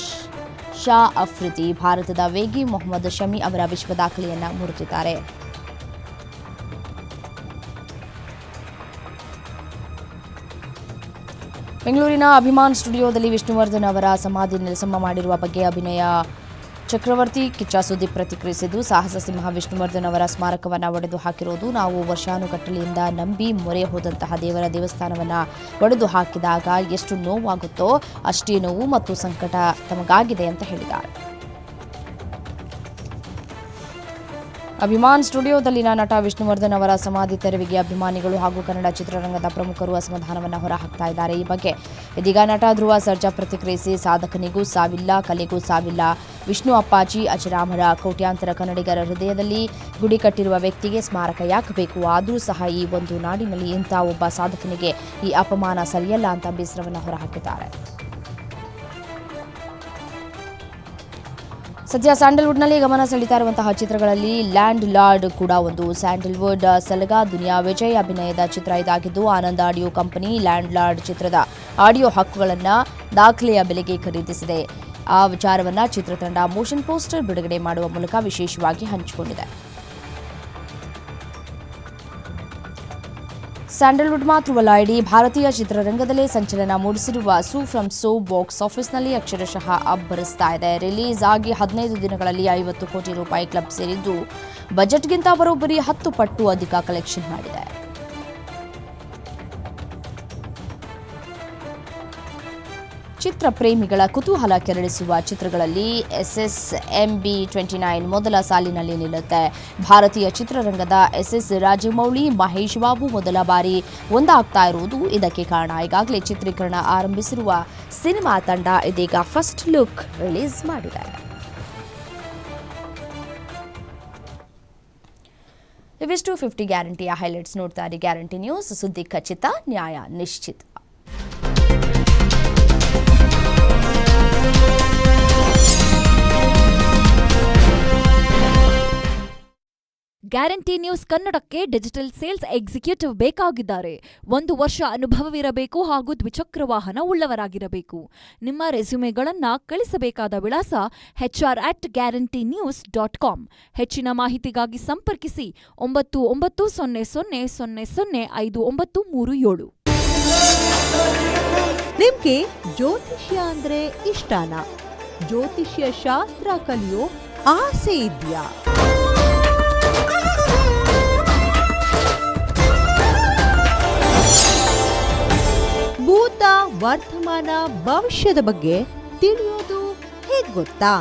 ಶಾ ಅಫ್ರಿದಿ ಭಾರತದ ವೇಗಿ ಮೊಹಮ್ಮದ್ ಶಮಿ ಅವರ ವಿಶ್ವ ದಾಖಲೆಯನ್ನು ಮುರಿದಿದ್ದಾರೆ. ಬೆಂಗಳೂರಿನ ಅಭಿಮಾನ್ ಸ್ಟುಡಿಯೋದಲ್ಲಿ ವಿಷ್ಣುವರ್ಧನ್ ಅವರ ಸಮಾಧಿ ನೆಲಸಮ ಮಾಡಿರುವ ಬಗ್ಗೆ ಅಭಿನಯ ಚಕ್ರವರ್ತಿ ಕಿಚ್ಚ ಸುದೀಪ್ ಪ್ರತಿಕ್ರಿಯಿಸಿದ್ದು, ಸಾಹಸ ಸಿಂಹ ವಿಷ್ಣುವರ್ಧನ್ ಅವರ ಸ್ಮಾರಕವನ್ನು ಒಡೆದು ಹಾಕಿರೋದು. ನಾವು ವರ್ಷಾನುಗಟ್ಟಲೆಯಿಂದ ನಂಬಿ ಮೊರೆ ಹೋದಂತಹ ದೇವರ ದೇವಸ್ಥಾನವನ್ನು ಒಡೆದು ಹಾಕಿದಾಗ ಎಷ್ಟು ನೋವಾಗುತ್ತೋ ಅಷ್ಟೇ ನೋವು ಮತ್ತು ಸಂಕಟ ತಮಗಾಗಿದೆ ಅಂತ ಹೇಳಿದ್ದಾರೆ. ಅಭಿಮಾನ್ ಸ್ಟುಡಿಯೋದಲ್ಲಿನ ನಟ ವಿಷ್ಣುವರ್ಧನ್ ಅವರ ಸಮಾಧಿ ತೆರವಿಗೆ ಅಭಿಮಾನಿಗಳು ಹಾಗೂ ಕನ್ನಡ ಚಿತ್ರರಂಗದ ಪ್ರಮುಖರು ಅಸಮಾಧಾನವನ್ನು ಹೊರಹಾಕ್ತಾ ಇದ್ದಾರೆ. ಈ ಬಗ್ಗೆ ಇದೀಗ ನಟ ಧ್ರುವ ಸರ್ಜಾ ಪ್ರತಿಕ್ರಿಯಿಸಿ, ಸಾಧಕನಿಗೂ ಸಾವಿಲ್ಲ, ಕಲೆಗೂ ಸಾವಿಲ್ಲ. ವಿಷ್ಣು ಅಪ್ಪಾಜಿ, ಅಜರಾಮರ, ಕೋಟ್ಯಾಂತರ ಕನ್ನಡಿಗರ ಹೃದಯದಲ್ಲಿ ಗುಡಿ ಕಟ್ಟಿರುವ ವ್ಯಕ್ತಿಗೆ ಸ್ಮಾರಕ ಯಾಕೆ ಬೇಕು? ಆದರೂ ಸಹ ಈ ಒಂದು ನಾಡಿನಲ್ಲಿ ಇಂಥ ಒಬ್ಬ ಸಾಧಕನಿಗೆ ಈ ಅಪಮಾನ ಸರಿಯಲ್ಲ ಅಂತ ಬೇಸರವನ್ನು ಹೊರಹಾಕಿದ್ದಾರೆ. ಸದ್ಯ ಸ್ಯಾಂಡಲ್ವುಡ್ನಲ್ಲಿ ಗಮನ ಸೆಳೀತಾ ಇರುವಂತಹ ಚಿತ್ರಗಳಲ್ಲಿ ಲ್ಯಾಂಡ್ ಲಾರ್ಡ್ ಕೂಡ ಒಂದು ಸ್ಯಾಂಡಲ್ವುಡ್ ಸಲಗಾ ದುನಿಯಾ ವಿಜಯ್ ಅಭಿನಯದ ಚಿತ್ರ ಇದಾಗಿದ್ದು, Anand audio company Landlord ಚಿತ್ರದ ಆಡಿಯೋ ಹಕ್ಕುಗಳನ್ನು ದಾಖಲೆಯ ಬೆಲೆಗೆ ಖರೀದಿಸಿದೆ. ಆ ವಿಚಾರವನ್ನು ಚಿತ್ರತಂಡ ಮೋಷನ್ ಪೋಸ್ಟರ್ ಬಿಡುಗಡೆ ಮಾಡುವ ಮೂಲಕ ವಿಶೇಷವಾಗಿ ಹಂಚಿಕೊಂಡಿದೆ. ಸ್ಯಾಂಡಲ್ವುಡ್ ಮಾತೃವಲ್ಲ ಇಡೀ ಭಾರತೀಯ ಚಿತ್ರರಂಗದಲ್ಲೇ ಸಂಚಲನ ಮೂಡಿಸಿರುವ ಸೂ ಫ್ರಮ್ ಸೋ ಬಾಕ್ಸ್ ಆಫೀಸ್ನಲ್ಲಿ ಅಕ್ಷರಶಃ ಅಬ್ಬರಿಸ್ತಾ ಇದೆ. ರಿಲೀಸ್ ಆಗಿ ಹದಿನೈದು ದಿನಗಳಲ್ಲಿ ಐವತ್ತು ಕೋಟಿ ರೂಪಾಯಿ ಕ್ಲಬ್ ಸೇರಿದ್ದು, ಬಜೆಟ್ಗಿಂತ ಬರೋಬ್ಬರಿ ಹತ್ತು ಪಟ್ಟು ಅಧಿಕ ಕಲೆಕ್ಷನ್ ಮಾಡಿದೆ. ಚಿತ್ರ ಪ್ರೇಮಿಗಳ ಕುತೂಹಲ ಕೆರಳಿಸುವ ಚಿತ್ರಗಳಲ್ಲಿ S S M B twenty nine ಮೊದಲ ಸಾಲಿನಲ್ಲಿ ನಿಲ್ಲುತ್ತೆ. ಭಾರತೀಯ ಚಿತ್ರರಂಗದ ಎಸ್ ಎಸ್ ರಾಜಮೌಳಿ, ಮಹೇಶ್ ಬಾಬು ಮೊದಲ ಬಾರಿ ಒಂದಾಗ್ತಾ ಇರುವುದು ಇದಕ್ಕೆ ಕಾರಣ. ಈಗಾಗಲೇ ಚಿತ್ರೀಕರಣ ಆರಂಭಿಸಿರುವ ಸಿನಿಮಾ ತಂಡ ಇದೀಗ ಫಸ್ಟ್ ಲುಕ್ ರಿಲೀಸ್ ಮಾಡಿದೆ. ಇವಿಷ್ಟು ಫಿಫ್ಟಿ ಗ್ಯಾರಂಟಿಯ ಹೈಲೈಟ್ಸ್ ನೋಡ್ತಾ ಇರಿ. ಗ್ಯಾರಂಟಿ ನ್ಯೂಸ್ ಸುದ್ದಿ ಖಚಿತ, ನ್ಯಾಯ ನಿಶ್ಚಿತ. ಗ್ಯಾರಂಟಿ ನ್ಯೂಸ್ ಕನ್ನಡಕ್ಕೆ ಡಿಜಿಟಲ್ ಸೇಲ್ಸ್ ಎಕ್ಸಿಕ್ಯೂಟಿವ್ ಬೇಕಾಗಿದ್ದಾರೆ. ಒಂದು ವರ್ಷ ಅನುಭವವಿರಬೇಕು ಹಾಗೂ ದ್ವಿಚಕ್ರ ವಾಹನ ಉಳ್ಳವರಾಗಿರಬೇಕು. ನಿಮ್ಮ ರೆಸ್ಯೂಮೆಗಳನ್ನ ಕಳಿಸಬೇಕಾದ ವಿಳಾಸ HR at Guarantee News dot com ಹೆಚ್ಚಿನ ಮಾಹಿತಿಗಾಗಿ ಸಂಪರ್ಕಿಸಿ ಒಂಬತ್ತು ಒಂಬತ್ತು ಸೊನ್ನೆ ಸೊನ್ನೆ ಸೊನ್ನೆ ಸೊನ್ನೆ ಐದು ಒಂಬತ್ತು ಮೂರು ಏಳು. ನಿಮ್ಗೆ ಜ್ಯೋತಿಷ್ಯ ಅಂದ್ರೆ ಇಷ್ಟಾನ? ಜ್ಯೋತಿಷ್ಯ ಶಾಸ್ತ್ರ ಕಲಿಯೋ ಆಸೆ ಇದ್ಯಾ? ಭೂತ ವರ್ತಮಾನ ಭವಿಷ್ಯದ ಬಗ್ಗೆ ತಿಳಿಯೋದು ಹೇಗೆ ಗೊತ್ತಾ?